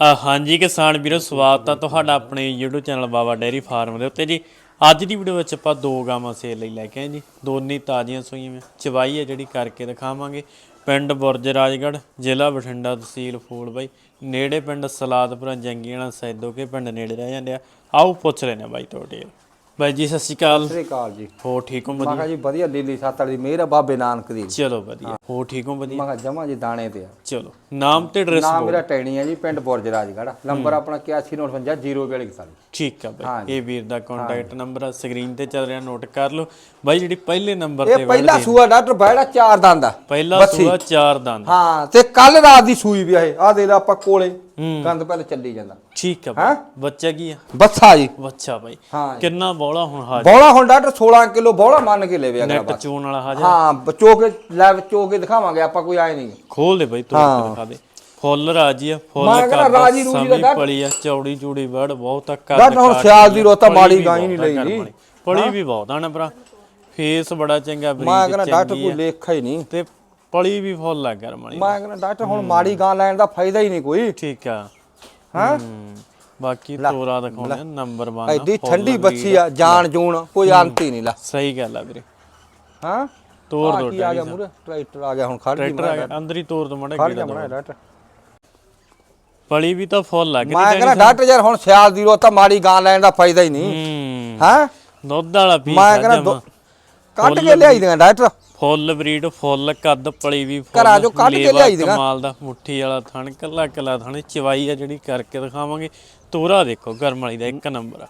ਹਾਂਜੀ ਕਿਸਾਨ ਵੀਰੋ, ਸਵਾਗਤ ਆ ਤੁਹਾਡਾ ਆਪਣੇ YouTube channel Baba dairy farm ਦੇ ਉੱਤੇ ਜੀ। ਅੱਜ ਦੀ ਵੀਡੀਓ ਵਿੱਚ ਆਪਾਂ ਦੋ ਗਾਵਾਂ ਸੇਲ ਲਈ ਲੈ ਕੇ ਆਏ ਜੀ। ਦੋਨੇ ਤਾਜ਼ੀਆਂ ਸੂਈਆਂ ਨੇ ਚਵਾਈ ਹੈ ਜਿਹੜੀ ਕਰਕੇ ਦਿਖਾਵਾਂਗੇ। ਪਿੰਡ ਬੁਰਜ ਰਾਜਗੜ੍ਹ, ਜ਼ਿਲ੍ਹਾ ਬਠਿੰਡਾ ਤਹਿਸੀਲ ਫੂਲਬਾਈ ਨੇੜੇ ਪਿੰਡ ਸਲਾਦਪੁਰਾ ਜੰਗੀਆਣਾ ਸੈਦੋਕੇ ਪਿੰਡ ਨੇੜੇ ਰਹਿ ਜਾਂਦੇ ਆ। ਆਓ ਪੁੱਛ ਲੈਨੇ ਆ ਬਾਈ ਤੁਹਾਡੇ। ਬਾਈ ਜੀ ਸਤਿ ਸ਼੍ਰੀ ਅਕਾਲ। ਸ੍ਰੀ ਅਕਾਲ ਜੀ। ਹੋ ਠੀਕ ਹੋ? ਮੈਂ ਵਧੀਆ ਕਿਹਾ ਜੀ ਵਧੀਆ ਲੀਲੀ ਸੱਤ ਵਾਲੀ ਮੇਰ ਆ ਬਾਬੇ ਨਾਨਕ ਦੀ। ਚਲੋ ਵਧੀਆ। ਹੋ। ਠੀਕ ਹੋ? ਵਧੀਆ। ਮੈਂ ਕਿਹਾ ਜਮਾ ਜੀ ਦਾਣੇ ਤੇ ਆ। ਚਲੋ। ਨਾਮ ਤੇ ਐਡਰੈਸ ਨਾਮ ਮੇਰਾ ਟੈਣੀ ਹੈ ਜੀ ਪਿੰਡ ਬੁਰਜ ਰਾਜਗੜ੍ਹ ਨੰਬਰ ਆਪਣਾ 8195 ਠੀਕ ਆ ਬਾਈ। ਇਹ ਵੀਰ ਦਾ ਕੰਟੈਕਟ ਨੰਬਰ ਆ ਸਕਰੀਨ ਤੇ ਚੱਲ ਰਿਹਾ ਨੋਟ ਕਰ ਲਓ। ਬਾਈ ਜਿਹੜੀ ਪਹਿਲੇ ਨੰਬਰ ਤੇ ਇਹ ਪਹਿਲਾ ਸੂਆ ਡਾਕਟਰ ਬੈੜਾ ਚਾਰ ਦੰਦ ਆ। ਪਹਿਲਾ ਸੂਆ ਚਾਰ ਦੰਦ। ਹਾਂ ਤੇ ਕੱਲ ਰਾਤ ਦੀ ਸੂਈ ਵੀ ਆ ਇਹ। ਆ ਦੇ ਲਾ ਆਪਾਂ ਕੋਲੇ। ਗੰਦ ਪਹਿਲੇ ਚੱਲੀ ਜਾਂਦਾ। ਠੀਕ ਆ ਬਾਈ। ਬੱਚਾ ਕੀ ਆ? ਬੱਸਾ ਜੀ। ਬੱਚਾ ਬਾਈ। ਹਾਂ ਕਿੰਨਾ ਬੋਲਾ ਹੁਣ ਹਾਜ਼ਰ? ਬੋਲਾ ਹੁਣ ਡਾਕਟਰ 16 ਕਿਲੋ ਬੋਲਾ ਮੰਨ ਕੇ ਲੈਵੇ ਅਗਲਾ ਨੈਟ ਬਸ ਚੋਣ ਵਾਲਾ ਹਾਜ਼ਰ? ਹਾਂ ਬਚੋ ਕੇ ਲੈ ਬਚੋ ਕੇ ਦਿਖਾਵਾਂਗੇ ਆਪਾਂ ਕੋਈ ਆਏ ਨਹੀਂ। ਖੋਲ ਦੇ ਬਾਈ ਤੂੰ ਦਿਖਾ ਦੇ। ਫੁੱਲ ਰਾਜੀ ਆ ਫੁੱਲ ਮੈਂ ਕਹਿੰਦਾ ਕਰਦਾ ਰਾਜੀ ਰੂਜੀ ਦਾ ਸਮੀ ਪਲੀ ਆ ਚੌੜੀ ਚੂੜੀ ਵੜ ਬਹੁਤ ਆ ਕਰ ਡਾਕਟਰ ਹੁਣ ਸਿਆਲ ਦੀ ਰੋਤਾ ਮਾੜੀ ਗਾਈ ਨਹੀਂ ਲਈ ਜੀ। ਪਲੀ ਵੀ ਬਹੁਤ ਆ ਨਾ ਭਰਾ। ਫੇਸ ਬੜਾ ਚੰਗਾ ਮੈਂ ਬਰੀਕ ਕਹਿੰਦਾ ਡਾਕਟਰ ਕੋਈ ਲੇਖਾ ਹੀ ਨਹੀਂ। ਤੇ ਪਲੀ ਵੀ ਫੁੱਲ ਆ ਗਰਮ ਵਾਲੀ ਮੈਂ ਕਹਿੰਦਾ ਡਾਕਟਰ ਹੁਣ ਮਾੜੀ ਗਾਂ ਲੈਣ ਦਾ ਫਾਇਦਾ ਹੀ ਨਹੀਂ ਕੋਈ। ਠੀਕ ਆ। ਹਾਂ। ਬਾਕੀ ਤੋਰਾ ਦਿਖਾਉਣੇ ਨੰਬਰ 1 ਐਡੀ ਠੰਡੀ ਬੱਚੀ ਆ ਜਾਨ ਜੂਣ ਕੋਈ ਅੰਤ ਨਹੀਂ ਲਾ। ਸਹੀ ਗੱਲ ਆ ਵੀਰੇ। ਹਾਂ? ਤੋਰ ਦੋ ਆ ਗਿਆ ਮੂਰੇ ਟਰੈਕਟਰ ਆ ਗਿਆ ਹੁਣ ਖੜ ਟਰੈਕਟਰ ਆ ਗਿਆ ਅੰਦਰ ਹੀ ਤੋਰ ਦੋ ਮੜਾ ਖੜ ਗਿਆ ਮਣਾ ਡਾਕਟਰ। ਪਲੀ ਵੀ ਤਾਂ ਫੁੱਲ ਲੱਗ ਮੈਂ ਕਹਿੰਦਾ ਡਾਕਟਰ ਯਾਰ ਹੁਣ ਸਿਆਲ ਦੀ ਰੋਤਾ ਮਾੜੀ ਗਾਂ ਲੈਣ ਦਾ ਫਾਇਦਾ ਹੀ ਨਹੀਂ। ਹੂੰ। ਦੁੱਧ ਵਾਲਾ ਪੀਸ ਮੈਂ ਕਹਿੰਦਾ ਕੱਢ ਕੇ ਲਿਆਈ ਦੀਆਂ ਡਾਕਟਰ। ਫੁੱਲ ਬਰੀਡ ਫੁੱਲ ਕੱਦ ਪਲੀ ਵੀ ਫੁੱਲ ਘਰਾਂ ਚੋਂ ਕੱਢ ਕੇ ਲੇਵਾ ਲਿਆਈ ਦੀਆਂ। ਕਮਾਲ ਦਾ ਮੁੱਠੀ ਵਾਲਾ ਥਣ ਕੱਲਾ ਕੱਲਾ ਥਣ ਚਵਾਈ ਆ ਜਿਹੜੀ ਕਰਕੇ ਦਿਖਾਵਾਂਗੇ। ਤੋਰਾ ਦੇਖੋ ਗਰਮ ਵਾਲੀ ਦਾ ਇੱਕ ਨੰਬਰ ਆ।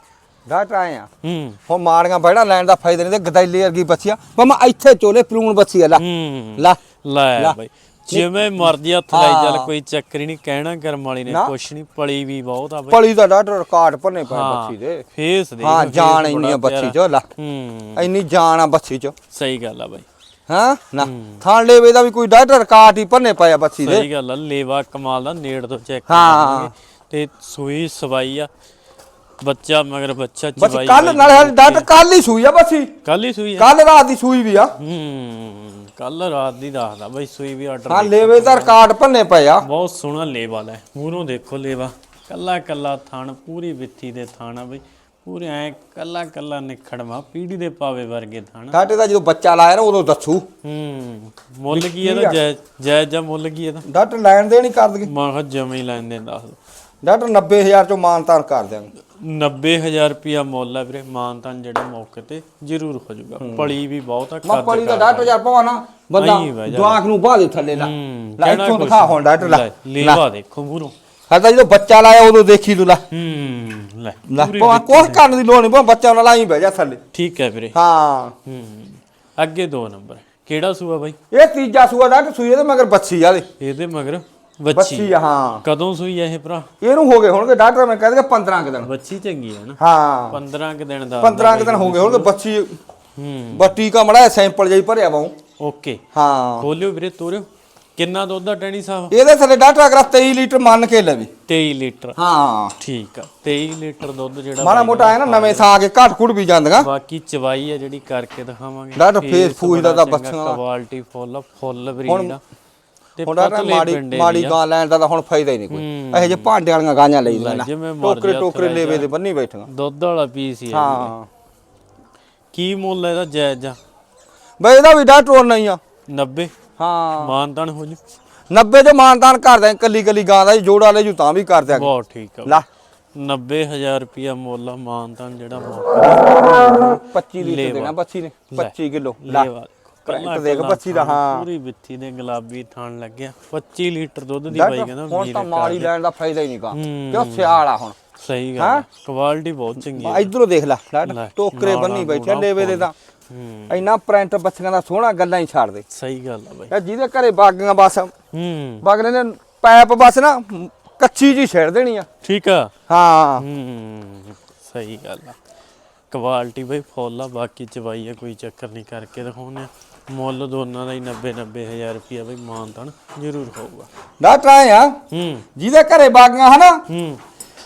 ਡਾਕਟਰ ਆਏ ਆ। ਹੂੰ। ਹੁਣ ਮਾੜੀਆਂ ਬੈੜਾ ਲੈਣ ਦਾ ਫਾਇਦਾ ਨਹੀਂ ਤੇ ਗਦੈਲੇ ਵਰਗੀ ਬੱਚੀ ਆ। ਪਰ ਮੈਂ ਇੱਥੇ ਚੋਲੇ ਪਲੂਣ ਬੱਚੀ ਆ ਲੈ। ਹੂੰ। ਲੈ। ਲੈ ਬਾਈ ਜਿਵੇਂ ਮਰਜ਼ੀ ਹੱਥ ਲਾਈ ਚੱਲ ਕੋਈ ਚੱਕਰ ਹੀ ਨਹੀਂ ਕਹਿਣਾ ਗਰਮ ਵਾਲੀ ਨੇ ਕੁਛ ਨਹੀਂ ਪਲੀ ਵੀ ਬਹੁਤ ਆ ਬਾਈ। ਪਲੀ ਦਾ ਡਾਕਟਰ ਰਿਕਾਰਡ ਭੰਨੇ ਪਏ ਬੱਚੀ ਦੇ। ਫੇਸ ਦੇ ਹਾਂ ਜਾਨ ਇੰਨੀ ਆ ਬੱਚੀ ਚ ਲੈ। ਹੂੰ। ਇੰਨੀ ਜਾਨ ਆ ਬੱਚੀ ਚ। ਸਹੀ ਗੱਲ ਆ ਬਾਈ। ਹਾਂ? ਨਾ। ਥਾਣ ਲੇਵੇ ਦਾ ਵੀ ਕੋਈ ਡਾਕਟਰ ਰਿਕਾਰਡ ਹੀ ਭੰਨੇ ਪਏ ਆ ਬੱਚੀ ਦੇ। ਸਹੀ ਗੱਲ ਆ ਲੇਵਾ ਕਮਾਲ ਦਾ ਨੇੜ ਤੋਂ ਚੈੱਕ ਹਾਂ। ਤੇ ਸੂਈ ਸਵਾਈ ਆ ਬੱਚਾ ਮਗਰ ਬੱਚਾ ਬੱਚੀ ਚਵਾਈ ਕੱਲ ਨਾਲ ਡਾਕਟਰ ਕੱਲ ਹੀ ਸੂਈ ਆ ਬੱਚੀ। ਕੱਲ ਹੀ ਸੂਈ ਆ। ਕੱਲ ਰਾਤ ਦੀ ਸੂਈ ਵੀ ਆ। ਹੂੰ ਕੱਲ ਰਾਤ ਦੀ ਦੱਸਦਾ ਬਈ ਸੂਈ ਵੀ ਆਰਡਰ ਹਾਂ ਲੇਵੇ ਦਾ ਰਿਕਾਰਡ ਭੰਨੇ ਪਏ ਆ। ਬਹੁਤ ਸੋਹਣਾ ਲੇਵਾ ਲੈ ਮੂਹਰੋਂ ਦੇਖੋ ਲੇਵਾ। ਕੱਲਾ ਕੱਲਾ ਥਣ ਪੂਰੀ ਵਿੱਥੀ ਦੇ ਥਾਣਾ ਬਈ। ਪੂਰੇ ਐ ਕੱਲਾ ਕੱਲਾ ਨਿਖੜਵਾ ਪੀੜੀ ਦੇ ਪਾਵੇ ਵਰਗੇ ਥਣ। ਸਾਡੇ ਦਾ ਜਦੋਂ ਬੱਚਾ ਲਾਇਆ ਨਾ ਉਦੋਂ ਦੱਸੂ। ਹੂੰ ਮੁੱਲ ਕੀ ਇਹਦਾ ਜੈ ਜੈ ਜਾਂ ਮੁੱਲ ਕੀ ਇਹਦਾ ਡਾਕਟਰ ਲੈਣ ਦੇਣ ਹੀ ਕਰ ਦਗੇ ਮੈਂ ਕਿਹਾ ਜਮੇ ਹੀ ਦੱਸ ਦੋ। ਡਾਕਟਰ 90000 ਚੋਂ ਮਾਨਤਾਨ ਕਰ ਦਿਆਂਗੇ। 90000 ਰੁਪਿਆ ਮੁੱਲ ਹੈ ਵੀਰੇ ਮਾਨਤਨ ਜਿਹੜਾ ਮੌਕੇ ਤੇ ਜ਼ਰੂਰ ਹੋ ਜਾਊਗਾ। ਪਲੀ ਵੀ ਬਹੁਤ ਆ ਮੈਂ ਪਲੀ ਦਾ ਡਾਕਟਰ ਯਾਰ ਪਵਾ ਨਾ ਬੰਦਾ। ਜਵਾਕ ਨੂੰ ਬਾਹ ਦੇ ਥੱਲੇ ਲਾ। ਲੈ ਇੱਥੋਂ ਦਿਖਾ ਹੁਣ ਡਾਕਟਰ ਲੈ। ਲੇਵਾ ਦੇਖੋ ਸਾਡਾ ਜਦੋਂ ਬੱਚਾ ਲਾਇਆ ਉਦੋਂ ਦੇਖੀ ਤੂੰ ਲੈ। ਹੂੰ ਲੈ ਲੈ ਪਵਾ ਕੋਹ ਕਰਨ ਦੀ ਲੋੜ ਨਹੀਂ ਬੱਚਾ ਨਾਲ ਲਾਈ ਬਹਿ ਜਾ ਥੱਲੇ। ਠੀਕ ਹੈ ਵੀਰੇ। ਹਾਂ। ਹੂੰ ਅੱਗੇ ਦੋ ਨੰਬਰ। ਕਿਹੜਾ ਸੂਆ ਬਾਈ? ਇਹ ਤੀਜਾ ਸੂਆ ਡਾਕਟਰ ਸੂਏ ਤੇ ਮਗਰ ਬੱਚੀ ਆਲੇ ਇਹਦੇ ਮਗਰ ਬੱਚੀ ਬੱਚੀ ਹਾਂ। ਕਦੋਂ ਸੂਈ ਹੈ ਇਹ ਭਰਾ? ਇਹਨੂੰ ਹੋ ਗਏ ਹੋਣਗੇ ਡਾਕਟਰ ਮੈਂ ਕਹਿੰਦਾ 15 ਕੁ ਦਿਨ। ਬੱਚੀ ਚੰਗੀ ਹੈ ਨਾ। ਹਾਂ। 15 ਕੁ ਦਿਨ ਦਾ 15 ਕੁ ਦਿਨ ਹੋ ਗਏ ਹੋਣਗੇ ਬੱਚੀ ਹੂੰ। ਬੱਟੀ ਕਾ ਮੜਾ ਸੈਂਪਲ ਜਾਈ ਭਰਿਆ ਵਾਉ ਓਕੇ। ਹਾਂ। ਖੋਲਿਓ ਵੀਰੇ ਤੋਰਿਓ। ਕਿੰਨਾ ਦੁੱਧ ਦਾ ਟੈਣੀ ਸਾਹਿਬ? ਇਹਦੇ ਥੱਲੇ ਡਾਕਟਰ ਅਗਰ 23 ਲੀਟਰ ਮੰਨ ਕੇ ਲਵੇ। 23 ਲੀਟਰ। ਹਾਂ। ਠੀਕ ਆ 23 ਲੀਟਰ ਦੁੱਧ ਜਿਹੜਾ ਮਾੜਾ ਮੋਟਾ ਆਇਆ ਨਾ ਨਵੇਂ ਆ ਕੇ ਘਾਟ ਵੀ ਜਾਂਦੀਆਂ। ਬਾਕੀ ਚਵਾਈ ਆ ਜਿਹੜੀ ਕਰਕੇ ਦਿਖਾਵਾਂਗੇ। ਡਾਕਟਰ ਫੇਸ ਫੂਸ ਦਾ ਤਾਂ ਦਾ। ਕੁਆਲਿਟੀ ਫੁੱਲ ਫੁੱਲ ਬਰੀਡ ਆ। ਤੇ ਪਤਲੇ ਮਾੜੀ ਮਾੜੀ ਆ। ਗਾਂ ਲੈਣ ਦਾ ਤਾਂ ਹੁਣ ਫਾਇਦਾ ਹੀ ਨਹੀਂ ਕੋਈ। ਇਹੋ ਜਿਹੇ ਭਾਂਡੇ ਵਾਲੀਆਂ ਗਾਂਆਂ ਲਈ ਮਰਜ਼ੀ ਟੋਕਰੇ ਟੋਕਰੇ ਲੇਵੇ ਦੇ ਬੰਨੀ ਬੈਠੀਆਂ। ਦੁੱਧ ਵਾਲਾ ਪੀਸ ਹੀ ਆ ਹਾਂ। ਕੀ ਮੁੱਲ ਹੈ ਇਹਦਾ ਜਾਇਜ਼ ਆ? ਬਈ ਇਹਦਾ ਵੀ ਡਾਕਟਰ ਉਹਨਾਂ ਹੀ ਆ। 90 ਹਾਂ। ਮਾਨਤਾਨ ਹੋ ਜੂ। 90 ਜੋ ਮਾਨਦਾਨ ਕਰਦਾ ਕੱਲੀ ਕੱਲੀ ਗਾਂ ਦਾ ਜੋੜਾ ਲੈ ਜੂ ਤਾਂ ਵੀ ਕਰ ਦਿਆਂਗੇ ਬਹੁਤ ਠੀਕ ਆ। ਲਾ। 90000 ਰੁਪਿਆ ਮੁੱਲ ਆ ਮਾਨਤਾਨ ਜਿਹੜਾ ਮੌਕਾ 25 ਲੀਟਰ ਦੇਣਾ ਬੱਚੀ ਨੇ 25 ਕਿਲੋ। ਲਾ। ਲੇਵਾ। ਕਰੰਟ ਦੇਖ ਬੱਚੀ ਦਾ ਹਾਂ। ਪੂਰੀ ਵਿੱਥੀ ਦੇ ਗੁਲਾਬੀ ਥਣ ਲੱਗਿਆ। 25 ਲੀਟਰ ਦੁੱਧ ਦੀ ਬਾਈ ਕਹਿੰਦਾ ਹੁਣ ਤਾਂ ਮਾੜੀ ਲੈਣ ਦਾ ਫਾਇਦਾ ਹੀ ਨਹੀਂ ਗਾ। ਹੂੰ। ਕਿਉਂ ਸਿਆਲ ਆ ਹੁਣ? ਸਹੀ ਗੱਲ ਕੁਆਲਿਟੀ ਬਹੁਤ ਚੰਗੀ ਹੈ ਇਧਰੋਂ ਦੇਖ ਲੈ ਟੋਕਰੇ ਬੰਨੀ ਬੈਠੇ ਲੇਵੇ ਦੇ ਤਾਂ। ਹੂੰ ਇੰਨਾ ਪ੍ਰਿੰਟ ਬੱਚੀਆਂ ਦਾ ਸੋਹਣਾ ਗੱਲਾਂ ਹੀ ਛੱਡ ਦੇ। ਸਹੀ ਗੱਲ ਆ ਬਾਈ। ਯਾਰ ਜਿਹਦੇ ਘਰੇ ਬਾਗੀਆਂ ਬਸ ਹੂੰ। ਬਾਗਲੇ ਨੇ ਪੈਪ ਬਸ ਨਾ ਕੱਚੀ ਜੀ ਛੇੜ ਦੇਣੀ ਆ। ਠੀਕ ਆ। ਹਾਂ। ਹੂੰ ਸਹੀ ਗੱਲ ਆ। ਕੁਆਲਿਟੀ ਬਈ ਫੁੱਲ ਆ ਬਾਕੀ ਚਵਾਈ ਆ ਕੋਈ ਚੱਕਰ ਨਹੀਂ ਕਰਕੇ ਦਿਖਾਉਂਦੇ ਆ। ਮੁੱਲ ਦੋਨਾਂ ਦਾ ਹੀ 90 90000 ਰੁਪਿਆ ਬਈ ਮਾਨਤਨ ਜ਼ਰੂਰ ਹੋਊਗਾ। ਡਾਕਟਰ ਆਏ ਆ ਹੂੰ। ਜਿਹਦੇ ਘਰੇ ਬਾਗੀਆਂ ਹਨਾ ਹੂੰ।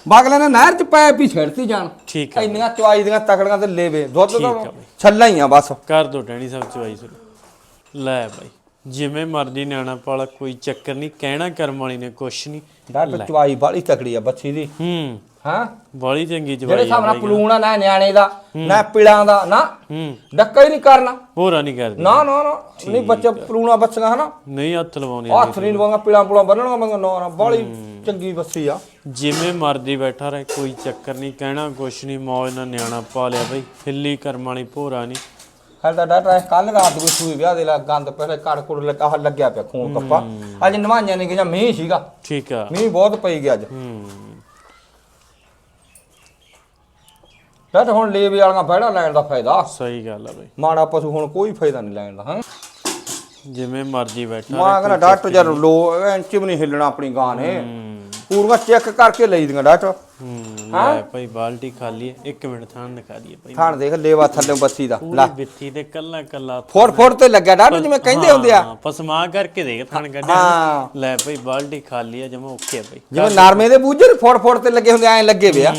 ਬਾਗਲੇ ਨੇ ਨਹਿਰ ਚ ਪੈਪ ਹੀ ਛੇੜਤੀ ਜਾਣ ਠੀਕ ਆ। ਇੰਨੀਆਂ ਚਵਾਈ ਦੀਆਂ ਤਕੜੀਆਂ ਤੇ ਲੇਵੇ। ਦੁੱਧ ਠੀਕ ਤਾਂ ਆ ਬਈ। ਛੱਲਾ ਹੀ ਆ ਬਸ। ਕਰ ਦੋ ਟੈਣੀ ਸਾਹਿਬ ਚਵਾਈ ਸੁਣ। ਲੈ ਬਾਈ ਜਿਵੇਂ ਮਰਜ਼ੀ ਨਿਆਣਾ ਪਾਲਾ ਕੋਈ ਚੱਕਰ ਨਹੀਂ ਕਹਿਣਾ ਕਰਮ ਵਾਲੀ ਨੇ ਕੁਛ ਨਹੀਂ। ਡਾਕਟਰ ਚਵਾਈ ਬਾਲੀ ਤਕੜੀ ਆ ਬੱਚੀ ਦੀ। ਹੂੰ। ਹਾਂ? ਬੜੀ ਚੰਗੀ ਜਿਹੜੇ ਜਵਾਈ ਹਿਸਾਬ ਨਾਲ ਪਲੂਣਾ ਨਾ ਨਿਆਣੇ ਦਾ ਨਾ ਪਿਲਾਂ ਦਾ ਨਾ ਹੂੰ। ਡੱਕਾ ਹੀ ਨਹੀਂ ਕਰਨਾ। ਹੋਰਾ ਨਹੀਂ ਕਰਦੀ। ਨਾ ਨਾ ਨਾ। ਨਹੀਂ ਬੱਚਾ ਪਲੂਣਾ ਬੱਚੀਆਂ ਹਨਾ? ਨਹੀਂ ਹੱਥ ਲਵਾਉਣੀ ਹੱਥ ਨਹੀਂ ਲਵਾਂਗਾ ਪਿਲਾਂ ਪੁਲਾਂ ਬੰਨਣਗਾ ਮੈਂ ਨਾ ਨਾ ਬਾਲੀ ਚੰਗੀ ਬੱਸੀ ਆ। ਜਿਵੇਂ ਮਰਜ਼ੀ ਬੈਠਾ ਰਹੇ ਕੋਈ ਚੱਕਰ ਨਹੀਂ ਕਹਿਣਾ ਕੁਛ ਨਹੀਂ ਮੌਜ ਨਾਲ ਨਿਆਣਾ ਪਾ ਲਿਆ ਬਈ ਹਿੱਲੀ ਕਰਮ ਵਾਲੀ ਭੋਰਾ ਨਹੀਂ। ਹਾਲ ਤਾਂ ਡਾਕਟਰ ਕੱਲ ਰਾਤ ਕੋਈ ਸੂਈ ਵਿਆਹ ਦੇ ਲਾ ਗੰਦ ਪਹਿਲੇ ਕੜ ਕੁੜ ਲੱਗਾ ਲੱਗਿਆ ਪਿਆ ਖੂਨ ਕੱਪਾ। ਅੱਜ ਨਵਾਈਆਂ ਨੇ ਗਿਆ ਮੀਂਹ ਸੀਗਾ। ਠੀਕ ਆ। ਮੀਂਹ ਬਹੁਤ ਪਈ ਗਿਆ ਅੱਜ। ਹੂੰ। ਡਾਕਟਰ ਹੁਣ ਲੇਵੇ ਵਾਲੀਆਂ ਬਹਿੜਾ ਲੈਣ ਦਾ ਫਾਇਦਾ। ਸਹੀ ਗੱਲ ਆ ਬਈ। ਮਾੜਾ ਪਸ਼ੂ ਹੁਣ ਕੋਈ ਫਾਇਦਾ ਨਹੀਂ ਲੈਣ ਦਾ ਹਾਂ। ਜਿਵੇਂ ਮਰਜ਼ੀ ਬੈਠਾ ਮਾਂ ਕਹਿੰਦਾ ਡਾਕਟਰ ਜਦ ਲੋ ਇੰਚ ਵੀ ਨਹੀਂ ਹਿੱਲਣਾ ਆਪਣੀ ਗਾਂ ਨੇ। ਪੂਰੀਆਂ ਚੈੱਕ ਕਰਕੇ ਲਈ ਦੀਆਂ ਡਾਕਟਰ। ਹੂੰ ਲੈ ਭਾਈ ਬਾਲਟੀ ਖਾਲੀ ਹੈ ਇੱਕ ਮਿੰਟ ਥਾਂ ਦਿਖਾ ਦਈਏ ਭਾਈ। ਥਾਣ ਦੇਖ ਲੇਵਾ ਥੱਲੇ ਬੱਸੀ ਦਾ। ਪੂਰੀ ਬਿੱਤੀ ਤੇ ਕੱਲਾ ਕੱਲਾ ਫੋੜ ਫੋੜ ਤੇ ਲੱਗਿਆ ਡਾਕਟਰ ਜਿਵੇਂ ਕਹਿੰਦੇ ਹੁੰਦੇ ਆ। ਹਾਂ, ਪਸਮਾ ਕਰਕੇ ਦੇਖ ਥਣ ਕੱਢਿਆ ਹਾਂ ਲੈ ਭਾਈ ਬਾਲਟੀ ਖਾਲੀ ਆ ਜਮਾ ਓਕੇ ਭਾਈ। ਜਿਵੇਂ ਨਾਰਮੇ ਦੇ ਬੂਝੇ ਫੋੜ ਫੋੜ ਤੇ ਲੱਗੇ ਹੁੰਦੇ ਐਂ ਲੱਗੇ ਵੇ ਆ।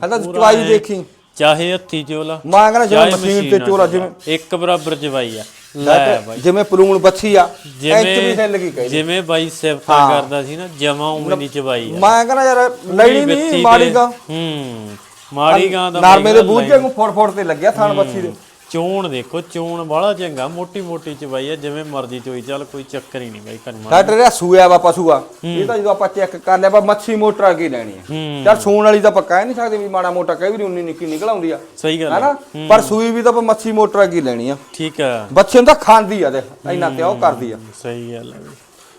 ਹੂੰ ਹਦਾ ਚਵਾਈ ਦੇਖੀ। ਚਾਹੇ ਹੱਥੀ ਚੋਲਾ ਮਾਂ ਕਹਿੰਦਾ ਜਿਵੇਂ ਚਾਹੇ ਮਸ਼ੀਨ ਤੇ ਚੋਲਾ ਜਿਵੇਂ ਇੱਕ ਬਰਾਬਰ ਜਵਾਈ ਆ। ਲੈ ਭਾਈ ਜਿਵੇਂ ਪਲੂਣ ਬੱਚੀ ਆ ਇੰਚ ਵੀ ਜਿਵੇਂ ਹਿੱਲ ਗਈ ਕਹੀ। ਜਿਵੇਂ ਬਾਈ ਸਿਫਤਾਂ ਕਰਦਾ ਸੀ ਨਾ ਜਮਾ ਉਵੇਂ ਨਹੀਂ ਚਵਾਈ ਆ। ਮੈਂ ਕਹਿੰਦਾ ਯਾਰ ਲੈਣੀ ਬਿੱਤੀ ਨਹੀਂ ਤੇ- ਮਾੜੀ ਗਾ। ਹੂੰ ਮਾੜੀ ਗਾਂ ਦਾ ਨਾਰਮੇ ਦੇ ਬਾਈ ਬੂਝੇ ਨੂੰ ਫੋੜ ਫੋੜ ਤੇ ਲੱਗਿਆ ਥਾਣ ਬੱਚੀ ਦੇ। ਚੋਣ ਦੇਖੋ ਚੋਣ ਬੜਾ ਚੰਗਾ ਮੋਟੀ ਮੋਟੀ ਚਵਾਈ ਆ ਜਿਵੇਂ ਮਰਜ਼ੀ ਚੋਈ ਚੱਲ ਕੋਈ ਚੱਕਰ ਹੀ ਨਹੀਂ ਬਾਈ ਕਰਮਾ ਡਾਕਟਰ ਇਹ ਸੂਆ ਵਾ ਪਸ਼ੂ ਆ। ਇਹ ਤਾਂ ਜਦੋਂ ਆਪਾਂ ਚੈੱਕ ਕਰ ਲਿਆ ਬਾ ਮੱਛੀ ਮੋਟਰ ਕੀ ਲੈਣੀ ਆ। ਹੂੰ। ਯਾਰ ਸੂਣ ਵਾਲੀ ਤਾਂ ਆਪਾਂ ਕਹਿ ਨਹੀਂ ਸਕਦੇ ਵੀ ਮਾੜਾ ਮੋਟਾ ਕਈ ਵਾਰੀ ਉਨੀ ਨਿੱਕੀ ਨਿਕਲ ਆਉਂਦੀ ਆ। ਸਹੀ ਗੱਲ ਆ। ਹੈਨਾ? ਪਰ ਸੂਈ ਵੀ ਤਾਂ ਆਪਾਂ ਮੱਛੀ ਮੋਟਰ ਕੀ ਲੈਣੀ ਆ। ਠੀਕ ਆ। ਬੱਚੇ ਨੂੰ ਤਾਂ ਖਾਂਦੀ ਆ ਦੇ ਇੰਨਾ ਤੇ ਉਹ ਕਰਦੀ ਆ। ਸਹੀ ਗੱਲ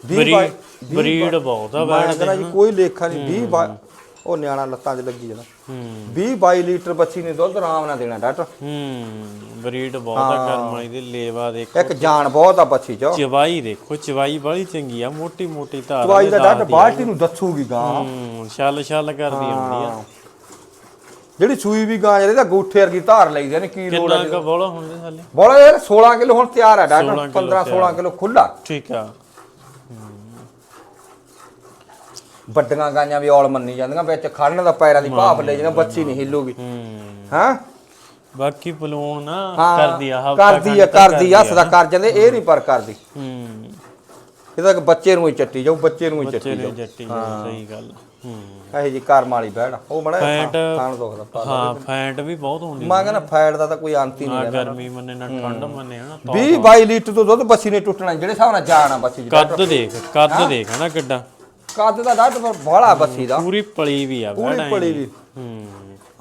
ਵੀਹ ਬਰੀਡ ਬਹੁਤ ਆ ਬੈਠ ਜੀ ਕੋਈ ਲੇਖਾ ਨਹੀਂ 20 ਬਾ- ਉਹ ਨਿਆਣਾ ਲੱਤਾਂ 'ਚ ਲੱਗੀ ਜਾਂਦਾ। ਹੂੰ। 20 22 ਲੀਟਰ ਬੱਚੀ ਨੇ ਦੁੱਧ ਆਰਾਮ ਨਾਲ ਦੇਣਾ ਡਾਕਟਰ। ਹੂੰ ਬਰੀਡ ਬਹੁਤ ਆ ਕਰਮ ਵਾਲੀ ਦੇ ਲੇਵਾ ਦੇਖੋ ਇੱਕ ਜਾਨ ਬਹੁਤ ਆ ਬੱਚੀ 'ਚ। ਚਵਾਈ ਦੇਖੋ ਚਵਾਈ ਬੜੀ ਚੰਗੀ ਆ ਮੋਟੀ ਮੋਟੀ ਧਾਰ ਦਵਾਈ ਦਾ ਡਾਕਟਰ। ਬਾਲਟੀ ਨੂੰ ਦੱਸੂਗੀ ਗਾਂ। ਹੂੰ ਛਲ ਛਲ ਕਰਦੀ ਆਉਂਦੀ ਆ। ਜਿਹੜੀ ਸੂਈ ਵੀ ਗਾਂ ਜਿਹੜੀ ਤਾਂ ਗੂਠੇ ਵਰਗੀ ਧਾਰ ਲਈਦੇ ਨੇ ਕੀ ਲੋੜ ਕਿੰਨਾ ਆ ਕੁ ਬੋਲਾ ਹੁੰਦੇ ਹਾਲੇ ਬੋਲਾ ਯਾਰ 16 ਕਿਲੋ ਹੁਣ ਤਿਆਰ ਆ ਡਾਕਟਰ 16 ਕਿੱਲੋ 15 16 ਕਿਲੋ ਖੁੱਲਾ ਠੀਕ ਆ। ਵੱਡੀਆਂ ਗਾਂਆਂ ਵੀ ਔਲ ਮੰਨੀ ਜਾਂਦੀਆਂ ਵਿੱਚ ਖੜਨ ਦਾ ਪੈਰਾਂ ਦੀ ਭਾਫ ਲੈ ਜਾਂਦੀਆਂ ਬੱਚੀ ਨਹੀਂ ਹਿੱਲੂਗੀ। ਹੂੰ। ਹਾਂ? ਬਾਕੀ ਪਲੂਣ ਨਾ ਹਾਂ, ਕਰਦੀ ਆ ਕਰਦੀ ਆ ਕਰਦੀ ਆ ਸਦਾ ਕਰ ਜਾਂਦੇ ਇਹ ਨਹੀਂ ਪਰ ਕਰਦੀ। ਹੂੰ। ਇਹ ਤਾਂ ਬੱਚੇ ਨੂੰ ਹੀ ਚੱਟੀ ਜਾਊ ਬੱਚੇ ਨੂੰ ਹੀ ਚੱਟੀ ਜਾਊ। ਸਹੀ ਗੱਲ। ਹੂੰ। ਇਹ ਜੀ ਕਰਮ ਵਾਲੀ ਬੈੜ ਉਹ ਮੜਾ ਫੈਟ ਖਾਣ ਦੁਖਦਾ ਹਾਂ ਫੈਟ ਵੀ ਬਹੁਤ ਹੁੰਦੀ ਮੈਂ ਕਹਿੰਦਾ ਫੈਟ ਦਾ ਤਾਂ ਕੋਈ ਅੰਤ ਹੀ ਨਹੀਂ ਗਰਮੀ ਮੰਨੇ ਨਾ ਠੰਡ ਮੰਨੇ ਹਨਾ 20 22 ਲੀਟਰ ਤੋਂ ਦੁੱਧ ਬੱਚੀ ਨੇ ਟੁੱਟਣਾ ਜਿਹੜੇ ਹਿਸਾਬ ਨਾਲ ਜਾਣਾ ਦੀ ਕੱਦ ਦੇਖ ਕੱਦ ਦੇਖ ਹਨਾ ਕਿੱਡਾ। ਕੱਦ ਦਾ ਡਾਟ ਪਰ ਬਾਹਲਾ ਬੱਚੀ ਦਾ। ਪੂਰੀ ਪਲੀ ਵੀ ਆ ਪੂਰੀ ਬੜਾ ਪੜੀ ਵੀ। ਹੂੰ।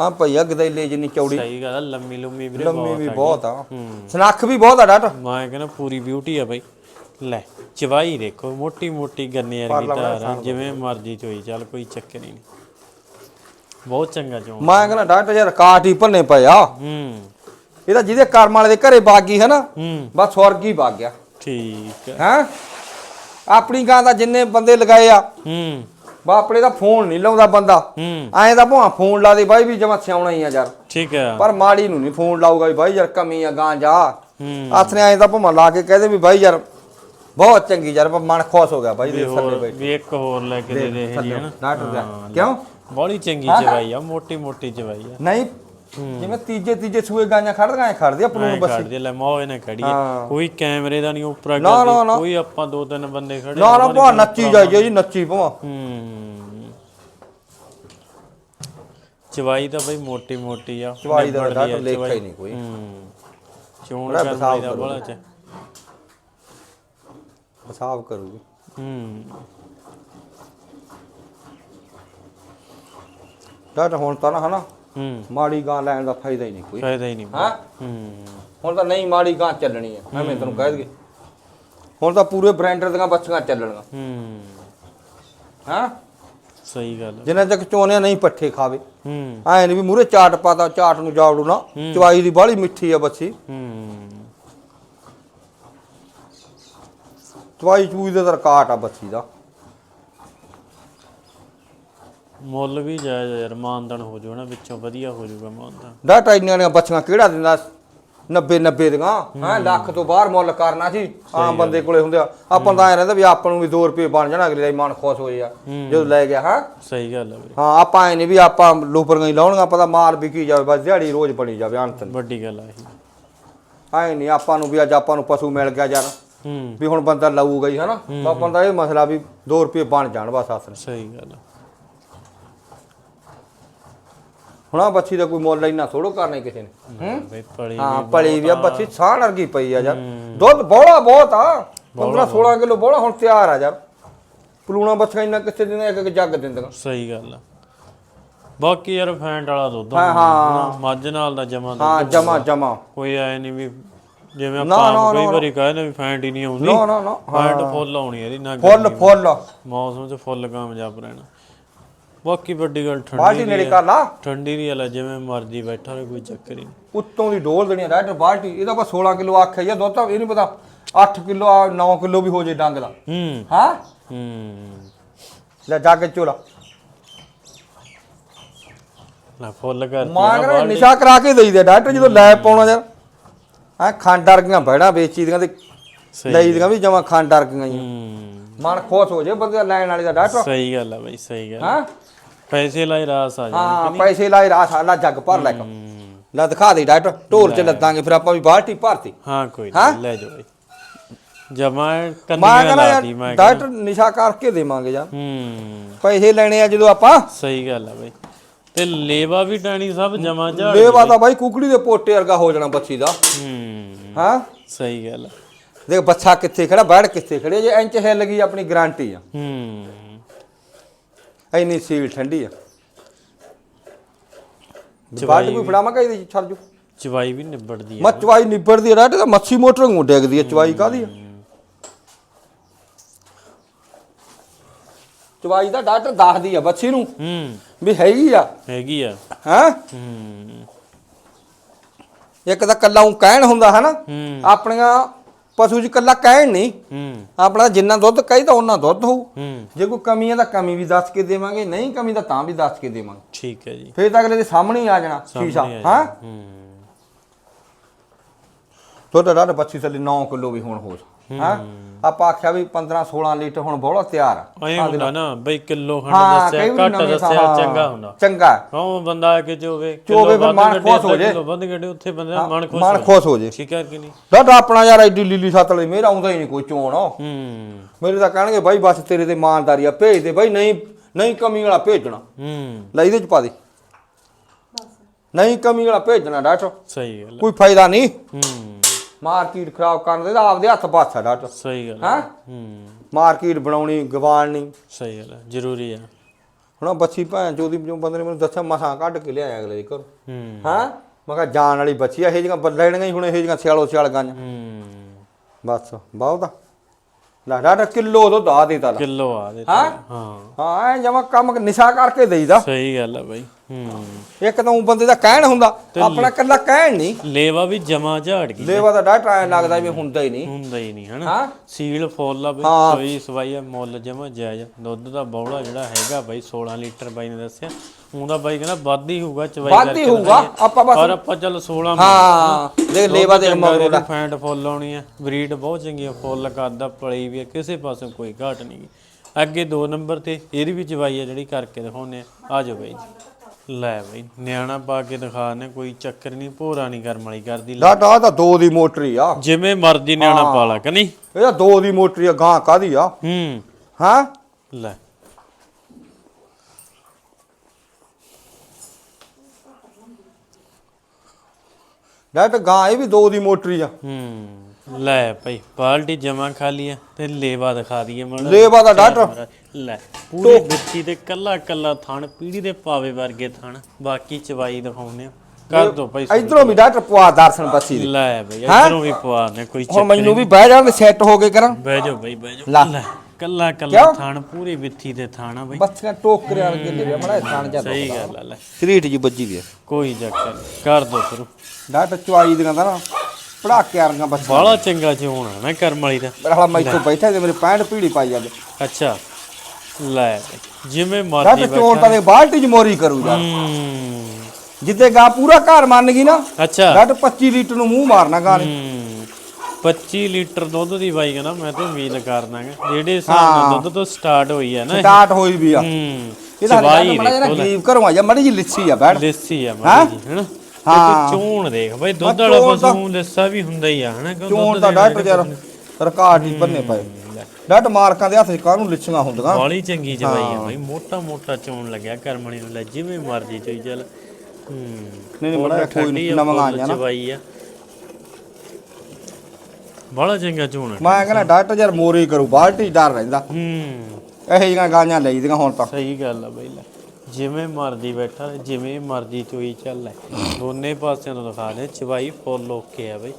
ਹਾਂ ਭਈਆ ਗਦੈਲੇ ਜਿੰਨੀ ਚੌੜੀ। ਸਹੀ ਗੱਲ ਆ ਲੰਮੀ ਲੰਮੀ ਵੀਰੇ ਲੰਮੀ ਵੀ ਆ। ਬਹੁਤ ਆ। ਸਨੱਖ ਵੀ ਬਹੁਤ ਆ ਡਾਟ ਮੈਂ ਕਹਿੰਦਾ ਪੂਰੀ ਬਿਊਟੀ ਆ ਬਾਈ। ਲੈ ਚਵਾਈ ਦੇਖੋ ਮੋਟੀ ਮੋਟੀ ਗੰਨੇ ਵਰਗੀ ਧਾਰ ਆ, ਜਿਵੇਂ ਮਰਜ਼ੀ ਚੋਈ ਚੱਲ ਕੋਈ ਚੱਕਰ ਹੀ ਨਹੀਂ। ਬਹੁਤ ਚੰਗਾ ਚੋਂ ਮੈਂ ਕਹਿੰਦਾ ਡਾਟ ਯਾਰ ਕਾਟ ਹੀ ਭੰਨੇ ਪਿਆ ਹੂੰ। ਇਹ ਤਾਂ ਜਿਹਦੇ ਕਰਮ ਵਾਲੇ ਦੇ ਘਰੇ ਬਾਗੀ ਹੈ ਨਾ ਹੂੰ। ਬਸ ਸਵਰਗ ਹੀ ਗਿਆ ਠੀਕ ਆ। ਹੈ? ਆਪਣੀ ਗਾਂ ਦਾ ਜਿੰਨੇ ਬੰਦੇ ਲਗਾਏ ਆ ਹੂੰ। ਬਾ ਆਪਣੇ ਦਾ ਫੋਨ ਨਹੀਂ ਲਾਉਂਦਾ ਬੰਦਾ। ਹੂੰ। ਐਂ ਤਾਂ ਭਾਂ ਫੋਨ ਲਾ ਦੇ ਬਾਈ ਵੀ ਜਮਾ ਸਿਆਉਣਾ ਹੀ ਆ ਯਾਰ। ਠੀਕ ਆ। ਪਰ ਮਾੜੀ ਨੂੰ ਨਹੀਂ ਫੋਨ ਲਾਊਗਾ ਵੀ ਬਾਈ ਯਾਰ ਕਮੀ ਆ ਗਾਂ ਜਾ। ਹੂੰ। ਹੱਥ ਨੇ ਐਂ ਤਾਂ ਭਾਂ ਲਾ ਕੇ ਕਹਦੇ ਵੀ ਬਾਈ ਯਾਰ ਬਹੁਤ ਚੰਗੀ ਯਾਰ ਮਨ ਖੁਸ਼ ਹੋ ਗਿਆ ਬਾਈ ਦੇ ਥੱਲੇ ਬੈਠ। ਵੀ ਇੱਕ ਹੋਰ ਲੈ ਕੇ ਦੇ ਦੇ ਇਹ ਹਨਾ। ਡਾਕਟਰ ਕਿਉਂ? ਬੜੀ ਚੰਗੀ ਚਵਾਈ ਆ ਮੋਟੀ ਮੋਟੀ ਚਵਾਈ ਆ। ਨਹੀਂ ਜਿਵੇਂ ਤੀਜੇ ਤੀਜੇ ਸੂਏ ਗਾਂਆਂ ਖੜਦੀਆਂ ਖੜਦੀਆਂ ਪਲੂਣ ਐਂ ਬੱਸੀ। ਕੱਢ ਦੇ ਲੈ ਮੋਹ ਇਹਨੇ ਖੜੀ। ਕੋਈ ਕੈਮਰੇ ਦਾ ਨਹੀਂ ਉੱਪਰ ਨਾ, ਨਾ, ਨਾ। ਕਰਦੀ ਕੋਈ ਆਪਾਂ ਦੋ ਤਿੰਨ ਬੰਦੇ ਖੜੇ ਨਾ ਨਾ ਭਾਂ ਨੱਚੀ ਜਾਈਏ ਜੀ ਨੱਚੀ ਭਾਂ ਹੂੰ। ਚਵਾਈ ਤਾਂ ਬਈ ਮੋਟੀ ਮੋਟੀ ਆ ਚਵਾਈ ਦਾ ਆ ਲੇਖਾ ਹੀ। ਨਹੀਂ ਕੋਈ। ਹੂੰ। ਚੋਣ ਹਿਸਾਬ ਦਾ। ਬੜਾ ਚ। ਹਿਸਾਬ ਕਰੂਗੀ। ਹੂੰ। ਡਾਕਟਰ ਹੁਣ ਤਾਂ ਨਾ ਹਨਾ? ਹੂੰ। ਮਾੜੀ ਗਾਂ ਲੈਣ ਦਾ ਫਾਇਦਾ ਹੀ ਨਹੀਂ ਕੋਈ। ਫਾਇਦਾ ਹੀ ਨਹੀਂ। ਹਾਂ? ਹੂੰ। ਹੁਣ ਤਾਂ ਨਹੀਂ ਮਾੜੀ ਗਾਂ ਚੱਲਣੀ ਆ ਐਵੇਂ ਤੈਨੂੰ ਕਹਿ ਦਈਏ। ਹੁਣ ਤਾਂ ਪੂਰੇ ਬ੍ਰਾਂਡਰ ਦੀਆਂ ਬੱਚੀਆਂ ਹੂੰ। ਹਾਂ? ਸਹੀ ਗੱਲ। ਜਿੰਨਾ ਤੱਕ ਚੋਣਿਆ ਨਹੀਂ ਪੱਠੇ ਖਾਵੇ। ਹੂੰ। ਐ ਨਹੀਂ ਵੀ ਮੂਰੇ ਚਾਟ ਪਾਤਾ ਚਾਟ ਨੂੰ ਜਾਵੜੂ ਨਾ। ਚਵਾਈ ਦੀ ਬਾਹਲੀ ਮਿੱਠੀ ਆ ਬੱਚੀ ਹੂੰ। ਚਵਾਈ ਚੂਈ ਦਾ ਤਾਂ ਕਾਟ ਆ ਬੱਚੀ ਦਾ। ਮੁੱਲ ਵੀ ਜਾਇਜ਼ ਆ ਯਾਰ ਮਾਨਦਨ ਹੋ ਜਾਊ ਨਾ ਵਿੱਚੋਂ ਵਧੀਆ ਹੋ ਜਾਊਗਾ ਮਾਨਦਨ। ਡਾਟਾ ਇੰਨੀਆਂ ਦੀਆਂ ਬੱਚੀਆਂ ਕਿਹੜਾ ਦਿੰਦਾ? 90 90 ਦੀਆਂ ਹਾਂ ਲੱਖ ਤੋਂ ਬਾਹਰ ਮੁੱਲ ਕਰਨਾ ਸੀ ਆਮ ਬੰਦੇ ਕੋਲੇ ਹੁੰਦੇ ਆ। ਆਪਾਂ ਤਾਂ ਐ ਰਹਿੰਦਾ ਵੀ ਆਪਾਂ ਨੂੰ ਵੀ 2 ਰੁਪਏ ਬਣ ਜਾਣਾ ਅਗਲੇ ਦਾ ਮਨ ਖੁਸ਼ ਹੋ। ਜਾ ਜਦੋਂ ਲੈ ਗਿਆ ਹਾਂ? ਸਹੀ ਗੱਲ ਆ ਵੀਰੇ। ਹਾਂ ਆਪਾਂ ਐ ਨਹੀਂ ਵੀ ਆਪਾਂ ਲੋਪਰੀਆਂ ਹੀ ਲਾਉਣੀਆਂ ਆਪਾਂ ਤਾਂ ਮਾਲ ਵਿਕੀ ਜਾਵੇ ਬਸ ਦਿਹਾੜੀ ਰੋਜ਼ ਬਣੀ ਜਾਵੇ ਅੰਤ ਵੱਡੀ ਗੱਲ ਆ ਇਹ। ਐ ਨਹੀਂ ਆਪਾਂ ਨੂੰ ਵੀ ਅੱਜ ਆਪਾਂ ਨੂੰ ਪਸ਼ੂ ਮਿਲ ਗਿਆ ਯਾਰ। ਵੀ ਹੁਣ ਬੰਦਾ ਲਊਗਾ ਹੀ ਹਨਾ? ਤਾਂ ਬੰਦਾ ਇਹ ਮਸਲਾ ਵੀ 2 ਰੁਪਏ ਬਣ ਜਾਣ ਬਸ ਆਸਨ ਸਹੀ ਗੱਲ ਆ। ਹੁਣ ਬੱਚੀ ਦਾ ਕੋਈ ਮੁੱਲ ਇੰਨਾ ਥੋੜੋ ਕਰਨਾ ਕਿਸੇ ਨੇ। ਹੂੰ? ਪਲੀ ਹਾਂ ਪਲੀ ਵੀ ਆ ਬੱਚੀ ਸਾਣ ਵਰਗੀ ਪਈ ਆ ਯਾਰ ਦੁੱਧ ਬੋਲਾ ਬਹੁਤ ਆ। 15 16 ਕਿਲੋ ਬੋਲਾ ਹੁਣ ਤਿਆਰ ਆ ਯਾਰ ਪਲੂਣਾ ਬੱਚਾ ਇੰਨਾ ਕਿੱਥੇ ਦਿੰਦਾ ਇੱਕ ਇੱਕ ਜੱਗ ਦਿੰਦਾ ਸਹੀ ਗੱਲ ਆ। ਬਾਕੀ ਯਾਰ ਫੈਂਟ ਵਾਲਾ ਦੁੱਧ ਹਾਂ, ਹਾਂ। ਮੱਝ ਨਾਲ ਦਾ ਜਮਾ ਹਾਂ ਜਮਾ ਜਮਾ। ਕੋਈ ਐ ਨਹੀਂ ਵੀ ਜਿਵੇਂ ਆਪਾਂ ਕਈ ਨਾ, ਵਾਰੀ ਕਹਿੰਦੇ ਵੀ ਫੈਂਟ ਹੀ ਨਹੀਂ ਆਉਂਦੀ। ਨਾ ਨਾ ਨਾ। ਫੈਂਟ ਫੁੱਲ ਆਉਣੀ ਇਹਦੀ ਨਾ ਫੁੱਲ। ਫੁੱਲ। ਮੌਸਮ 'ਚ ਫੁੱਲ ਕਾਮਯਾਬ ਰਹਿਣਾ। ਬਾਕੀ ਵੱਡੀ ਗੱਲ ਠੰਡੀ ਬਾਲਟੀ ਨੇੜੇ। ਕਰ ਲਾ। ਠੰਡੀ ਦੀ ਵਾਲਾ ਜਿਵੇਂ ਮਰਜ਼ੀ ਬੈਠਾ ਰਹੇ ਕੋਈ ਚੱਕਰ ਹੀ ਨਹੀਂ। ਉੱਤੋਂ ਦੀ ਡੋਲ ਦੇਣੀ ਰਾਈਟਰ ਬਾਲਟੀ। ਇਹਦਾ ਬਸ 16 ਕਿਲੋ ਆਖਿਆ ਜਾਂ ਦੁੱਧ ਤਾਂ ਇਹ ਨਹੀਂ ਪਤਾ 8 ਕਿਲੋ ਆ 9 ਕਿਲੋ ਵੀ ਹੋ ਜੇ ਡੰਗ ਦਾ। ਹੂੰ। ਹਾਂ? ਹੂੰ। ਲੈ ਜਾ ਕੇ ਚੋਲਾ ਨਾ ਫੁੱਲ ਕਰਤੀ ਮਾਂ ਕਹਿੰਦਾ। ਨਿਸ਼ਾ ਕਰਾ ਕੇ ਦੇਈਦੇ ਡਾਕਟਰ ਜਦੋਂ ਲੈ ਪਾਉਣਾ ਯਾਰ ਆ ਖੰਡ ਵਰਗੀਆਂ ਬੈੜਾ ਵੇਚੀ ਦੀਆਂ ਤੇ ਲਈ ਦੀਆਂ ਵੀ ਜਮਾ ਖੰਡ ਵਰਗੀਆਂ ਹੀ ਮਨ ਖੁਸ਼ ਹੋ ਜੇ ਬੰਦੇ ਲੈਣ ਵਾਲੇ ਦਾ ਡਾਕਟਰ। ਸਹੀ ਗੱਲ ਆ ਬਈ ਸਹੀ ਗੱਲ। ਹਾਂ? ਪੈਸੇ ਲਾਈ ਰਾਸ ਆ ਜਾ ਹਾਂ ਪੈਸੇ ਲਾਏ ਰਾਸ ਆਲਾ ਜੱਗ ਭਰ ਲੈ ਕੇ ਹੂੰ। ਲੈ ਦਿਖਾ ਦੇ ਡਾਕਟਰ ਢੋਲ ਚ ਲੱਦਾਂਗੇ ਫਿਰ ਆਪਾਂ ਵੀ ਬਾਲਟੀ ਭਰਤੀ। ਹਾਂ ਕੋਈ ਹਾਂ? ਨਹੀਂ ਲੈ ਜਾਓ ਬਈ। ਜਮਾ ਮੈਂ ਕੰਨੀਆਂ ਕਹਿੰਦਾ ਲਾਤੀ ਯਾਰ ਮੈਂ ਕਹਿੰਦਾ। ਡਾਕਟਰ ਨਿਸ਼ਾ ਕਰਕੇ ਦੇਵਾਂਗੇ ਯਾਰ। ਹੂੰ। ਪੈਸੇ ਲੈਣੇ ਆ ਜਦੋਂ ਆਪਾਂ। ਸਹੀ ਗੱਲ ਆ ਬਈ। ਤੇ ਲੇਵਾ ਵੀ ਟਾਣੀ ਸਭ ਜਮਾ ਝਾੜ ਲੇਵਾ ਤਾਂ ਬਾਈ ਕੁਕੜੀ ਦੇ ਪੋਟੇ ਵਰਗਾ ਹੋ ਜਾਣਾ ਬੱਚੀ ਦਾ। ਹੂੰ। ਹਾਂ? ਸਹੀ ਗੱਲ ਆ। ਦੇਖ ਬੱਚਾ ਕਿੱਥੇ ਖੜਾ ਬੈਠ ਕਿੱਥੇ ਖੜੇ ਜੇ ਇੰਚ ਹਿੱਲ ਗਈ ਆਪਣੀ ਗਾਰੰਟੀ ਆ। ਹੂੰ। ਇੰਨੀ ਸੀਲ ਠੰਡੀ ਆ। ਬਾਲਟੀ ਵੀ ਫੜਾਵਾਂ ਕਹੀ ਦੇ ਛੱਡ ਜੂ ਚਵਾਈ ਵੀ ਨਿਬੜਦੀ ਆ ਮੱਚਵਾਈ ਨਿਬੜਦੀ ਰਾਟ ਤਾਂ ਮੱਛੀ ਮੋਟਰ ਨੂੰ ਡਿੱਗਦੀ ਆ ਚਵਾਈ ਕਾਦੀ ਆ? ਚਵਾਈ ਦਾ ਡਾਕਟਰ ਦੱਸਦੀ ਆ ਬੱਚੀ ਨੂੰ ਹੂੰ। ਵੀ ਹੈਗੀ ਆ। ਹੈਗੀ ਆ। ਹਾਂ? ਹੂੰ। ਇੱਕ ਤਾਂ ਕੱਲਾ ਉਹ ਕਹਿਣ ਹੁੰਦਾ ਹੂੰ। ਆਪਣੀਆਂ ਪਸ਼ੂ 'ਚ ਕੱਲਾ ਕਹਿਣ ਨਹੀਂ। ਹੂੰ। ਆਪਣਾ ਜਿੰਨਾ ਦੁੱਧ ਕਹੀਦਾ ਉਹਨਾਂ ਦੁੱਧ ਹੋਊ। ਹੂੰ। ਜੇ ਕੋਈ ਕਮੀ ਹੈ ਤਾਂ ਕਮੀ ਵੀ ਦੱਸ ਕੇ ਦੇਵਾਂਗੇ ਨਹੀਂ ਕਮੀ ਤਾਂ ਤਾਂ ਵੀ ਦੱਸ ਕੇ ਦੇਵਾਂਗੇ। ਠੀਕ ਹੈ ਜੀ। ਫੇਰ ਤਾਂ ਅਗਲੇ ਦੇ ਸਾਹਮਣੇ ਹੀ ਆ ਜਾਣਾ ਸ਼ੀਸ਼ਾ ਹਾਂ। ਹੂੰ। ਦੁੱਧ ਦਾ 25 ਥੱਲੇ 9 ਕਿਲੋ ਵੀ ਹੁਣ ਹੋ ਹਾਂ? ਆਪਾਂ ਆਖਿਆ ਵੀ 15 16 ਲੀਟਰ ਹੁਣ ਬੋਲਾ ਤਿਆਰ ਆ। ਐਂ ਹੁੰਦਾ ਨਾ ਬਈ ਕਿਲੋ ਖੰਡ ਹਾਂ ਦੱਸਿਆ ਘੱਟ ਦੱਸਿਆ ਚੰਗਾ ਹੁੰਦਾ। ਚੰਗਾ। ਹਾਂ ਬੰਦਾ ਆ ਕੇ ਚੋਵੇ? ਚੋਵੇ ਫਿਰ ਮਨ ਖੁਸ਼ ਹੋ ਜੇ। ਕਿਲੋ ਵੱਧ ਗੱਡੇ ਉੱਥੇ ਬੰਦੇ ਦਾ ਮਨ ਖੁਸ਼ ਮਨ ਹੋ ਖੁਸ਼ ਹੋ ਜੇ। ਠੀਕ ਹੈ ਕਿ ਨਹੀਂ? ਦੁੱਧ ਆਪਣਾ ਯਾਰ ਐਡੀ ਲੀਲੀ ਸੱਤ ਵਾਲੀ ਮੇਰਾ ਆਉਂਦਾ ਹੀ ਨਹੀਂ ਕੋਈ ਚੋਣ। ਹੂੰ। ਮੇਰੇ ਤਾਂ ਕਹਿਣਗੇ ਬਾਈ ਬਸ ਤੇਰੇ ਤੇ ਇਮਾਨਦਾਰੀ ਆ ਭੇਜ ਦੇ ਬਾਈ ਨਹੀਂ ਨਹੀਂ ਕਮੀ ਵਾਲਾ ਭੇਜਣਾ। ਹੂੰ। ਲੈ ਇਹਦੇ ਚ ਪਾ ਦੇ। ਨਹੀਂ ਕਮੀ ਵਾਲਾ ਭੇਜਣਾ ਡਾਕਟਰ। ਸਹੀ ਗੱਲ। ਕੋਈ ਫਾਇਦਾ ਨਹੀਂ। ਹੂੰ। ਮਾਰਕੀਟ ਖਰਾਬ ਕਰਨ ਦੇ ਤਾਂ ਆਪਦੇ ਹੱਥ ਪਾਸਾ ਡਾਕਟਰ ਸਹੀ ਗੱਲ। ਹਾਂ? ਹੂੰ। ਮਾਰਕੀਟ ਬਣਾਉਣੀ ਗਵਾੜਨੀ ਸਹੀ ਗੱਲ ਆ, ਜ਼ਰੂਰੀ ਆ। ਹੁਣ ਬੱਚੀ ਭੈਣ ਚੋਦੀ ਜੋ ਬੰਦੇ ਨੇ ਮੈਨੂੰ ਦੱਸਿਆ ਮਸਾਂ ਕੱਢ ਕੇ ਲਿਆਇਆ ਅਗਲੇ ਦੇ ਘਰੋਂ। ਹੂੰ। ਹਾਂ? ਮੈਂ ਕਿਹਾ ਜਾਣ ਵਾਲੀ ਬੱਚੀ ਆ ਇਹ ਜਿਹੀਆਂ ਲੈਣੀਆਂ ਹੀ ਹੁਣ ਇਹ ਜਿਹੀਆਂ ਸਿਆਲੋ ਸਿਆਲ ਗਾਂ ਹੂੰ। ਬਸ ਬਹੁਤ ਆ। ਲੈ ਡਾਕਟਰ ਕਿਲੋ ਆ ਦੇ ਤਾ ਲੈ। ਕਿਲੋ ਆ ਦੇ ਹਾਂ? ਹਾਂ। ਹਾਂ ਐ ਜਮਾ ਕੰਮ ਨਿਸ਼ਾ ਕਰਕੇ ਦੇਈਦਾ। ਸਹੀ ਗੱਲ ਆ ਬਾਈ। ਹੂੰ। ਇੱਕ ਤਾਂ ਉਹ ਬੰਦੇ ਦਾ ਕਹਿਣ ਹੁੰਦਾ ਆਪਣਾ ਕੱਲਾ ਕਹਿਣ ਨਹੀਂ। ਲੇਵਾ ਵੀ ਜਮਾ ਝਾੜ ਗਈ। ਲੇਵਾ ਦਾ ਡਾਕਟਰ ਐ ਲੱਗਦਾ ਵੀ ਹੁੰਦਾ ਹੀ ਨਹੀਂ। ਹੁੰਦਾ ਹੀ ਨਹੀਂ ਹਨਾ? ਹਾਂ। ਸੀਲ ਫੁੱਲ ਆ ਬਈ ਹਾਂ। ਸੋਈ ਸਵਾਈ ਆ ਮੁੱਲ ਜਮਾ ਜਾਇਜ਼ ਆ। ਦੁੱਧ ਦਾ ਬੌੜਾ ਜਿਹੜਾ ਹੈਗਾ ਬਾਈ 16 ਲੀਟਰ ਬਾਈ ਨੇ ਦੱਸਿਆ। ਉਹਦਾ ਬਾਈ ਕਹਿੰਦਾ ਵੱਧ ਹੀ ਹੋਊਗਾ ਚਵਾਈ ਵੱਧ ਹੀ ਹੋਊਗਾ। ਆਪਾਂ ਬਸ ਪਰ ਆਪਾਂ ਚੱਲ 16 ਹਾਂ। ਦੇਖ ਲੇਵਾ ਦੇ ਮਗਰੋਂ ਦਾ ਫੈਂਟ ਫੁੱਲ ਆਉਣੀ ਆ। ਬਰੀਡ ਬਹੁਤ ਚੰਗੀ ਆ ਫੁੱਲ ਕਰਦਾ ਪਲੀ ਵੀ ਆ ਕਿਸੇ ਪਾਸੋਂ ਕੋਈ ਘਾਟ ਨਹੀਂ। ਗੀ। ਅੱਗੇ 2 ਨੰਬਰ ਤੇ ਇਹਦੀ ਵੀ ਚਵਾਈ ਆ ਜਿਹੜੀ ਕਰਕੇ ਦਿਖਾਉਨੇ ਆ। ਆ ਜਾਓ ਬਾਈ ਜੀ। ਲੈ ਬਾਈ ਨਿਆਣਾ ਪਾ ਕੇ ਦਿਖਾਣੇ ਕੋਈ ਚੱਕਰ ਨਹੀਂ ਭੋਰਾ ਨਹੀਂ ਕਰਮ ਵਾਲੀ ਕਰਦੀ ਲੈ। ਆਹ ਤਾਂ ਦੋ ਦੀ ਮੋਟਰੀ ਆ। ਜਿਵੇਂ ਮਰਜ਼ੀ ਨਿਆਣਾ ਪਾ ਲਾ ਕਿ ਨਹੀਂ? ਇਹ ਤਾਂ ਦੋ ਦੀ ਮੋਟਰੀ ਆ ਗਾਂ ਕਾਦੀ ਆ? ਹੂੰ। ਹਾਂ? ਲੈ। ਡਾਟਾ ਗਾਂ ਇਹ ਵੀ ਦੋ ਦੀ ਮੋਟਰੀ ਆ। ਹੂੰ। ਲੈ ਭਾਈ ਬਾਲਟੀ ਜਮਾ ਖਾਲੀ ਆ ਤੇ ਲੇਵਾ ਦਿਖਾ ਦਈਏ ਮਣ ਲੇਵਾ ਦਾ ਡਾਕਟਰ। ਲੈ ਪੂਰੀ ਵਿੱਚੀ ਤੇ ਕੱਲਾ ਕੱਲਾ ਥਣ ਪੀੜੀ ਦੇ ਪਾਵੇ ਵਰਗੇ ਥਣ ਬਾਕੀ ਚਵਾਈ ਦਿਖਾਉਨੇ ਆ। ਕਰ ਦੋ ਭਾਈ ਇਧਰੋਂ ਵੀ ਡਾਕਟਰ ਪਵਾ ਦਰਸ਼ਨ ਦੇ। ਲੈ ਬਈ ਇਧਰੋਂ ਵੀ ਪਵਾ ਦੇ ਕੋਈ ਹੁਣ ਚੱਕਰ ਮੈਨੂੰ ਵੀ ਬਹਿ ਜਾਣ ਸੈੱਟ ਹੋ ਕੇ ਕਰਾਂ। ਬਹਿ ਜਾਓ ਬਈ ਬਹਿ। ਜਾਓ। ਲੈ। ਕੱਲਾ ਕੱਲਾ? ਥਣ ਪੂਰੀ ਵਿੱਥੀ ਦੇ ਥਾਣਾ ਬਈ ਬੱਚੀਆਂ ਟੋਕਰੇ ਵਾਲੇ ਲੈ ਮੜਾ ਥਾਣ ਜਾ ਸਹੀ ਗੱਲ ਆ ਲੈ। ਸਰੀਟ ਜੀ ਵੱਜੀ ਵੀ ਕੋਈ ਚੱਕਰ ਨੀ, ਕਰ ਦੋ ਸ਼ੁਰੂ। ਡਾਕਟਰ ਚਵਾਈ ਦੀਆਂ ਦਾ ਨਾ ਪੜਾਕੇ ਵਾਲੀਆਂ ਬੱਚੀਆਂ ਬਾਲਾ ਚੰਗਾ ਚੋਣਾ ਨਾ ਕਰਮ ਵਾਲੀ ਦਾ। ਮੇਰਾ ਹਾਲਾ ਮੈਂ ਇੱਥੋਂ ਬੈਠਾ ਤੇ ਮੇਰੇ ਪੈਂਟ ਪੀੜੀ ਪਾਈ ਜਾਂਦੇ ਅੱਛਾ। ਲੈ ਬਈ, ਜਿਵੇਂ ਮਰਜ਼ੀ ਡਾਕਟਰ ਚੋਣ ਤਾਂ ਦੇ ਬਾਲਟੀ ਚ ਮੋਰੀ ਕਰੂ ਯਾਰ। ਹੂੰ। ਜਿੱਦੇ ਗਾ ਪੂਰਾ ਘਰ ਮੰਨ ਗਈ ਨਾ ਅੱਛਾ। ਡਾਕਟਰ 25 ਲੀਟਰ ਨੂੰ ਮੂੰਹ ਮਾਰਨਾ ਗਾ ਨੇ। ਹੂੰ। 25 ਲੀਟਰ ਦੁੱਧ ਦੀ ਬਾਈ ਕਹਿੰਦਾ ਮੈਂ ਤੇ ਉਮੀਦ ਕਰਦਾਗਾ ਜਿਹੜੇ ਹਿਸਾਬ ਨਾਲ ਦੁੱਧ ਤੋਂ ਸਟਾਰਟ ਹੋਈ ਹੈ ਨਾ ਇਹ। ਸਟਾਰਟ ਹੋਈ ਵੀ ਆ। ਹੂੰ। ਇਹਦਾ ਚਵਾਈ ਮੜਾ ਜਰਾ ਦੇਖੋ ਲੈ। ਗਰੀਬ ਘਰੋਂ ਆ ਜਾ ਮੜੀ ਜੀ ਲਿੱਸੀ ਆ ਬੈਠ ਦੇਸੀ ਆ ਮਾੜੀ ਜੀ ਹਨਾ? ਹਾਂ। ਚੋਣ ਦੇਖ ਬਾਈ ਦੁੱਧ ਵਾਲਾ ਪਸ਼ੂ ਲਿੱਸਾ ਵੀ ਹੁੰਦਾ ਹੀ ਆ ਹਨਾ ਚੋਣ ਦੇਣਾ ਡਾਕਟਰ ਯਾਰ ਰਿਕਾਰਡ ਹੀ ਬੰਨੇ ਪਏ। ਡੱਟ ਮਾਰਕਾਂ ਦੇ ਹੱਥ 'ਚ ਕਾਹਨੂੰ ਲਿੱਛੀਆਂ ਹੁੰਦੀਆਂ? ਬਾਲੀ ਚੰਗੀ ਚਵਾਈ ਆ ਬਈ ਮੋਟਾ ਮੋਟਾ ਚੋਣ ਲੱਗਿਆ ਕਰਮਣੀ ਨੂੰ ਲੈ ਜਿਵੇਂ ਮਰਜ਼ੀ ਚੋਈ ਚੱਲ। ਹੂੰ। ਨਹੀਂ, ਨਹੀਂ, ਬੜਾ ਕੋਈ ਨੀ, ਨਵਾਂ ਆਈਆਂ ਨਾ। ਚਵਾਈ ਆ। ਬੜਾ ਚੰਗਾ ਚੋਣ ਆ। ਮੈਂ ਕਹਿੰਦਾ ਡੱਟ ਯਾਰ ਮੋਰੀ ਕਰੂ ਬਾਲਟੀ ਡਰ ਰਹਿੰਦਾ। ਹੂੰ। ਇਹੋ ਜਿਹੀਆਂ ਗਾਈਆਂ ਲਈਦੀਆਂ ਹੁਣ ਤਾਂ। ਸਹੀ ਗੱਲ ਆ ਬਈ ਲੈ। ਜਿਵੇਂ ਮਰਜ਼ੀ ਬੈਠਾ ਜਿਵੇਂ ਮਰਜ਼ੀ ਚੋਈ ਚੱਲ ਲੈ। ਦੋਨੇ ਪਾਸਿਆਂ ਤੋਂ ਦਿਖਾ ਦੇ ਚਵਾਈ ਫੁੱਲ ਓਕੇ ਆ ਬਈ।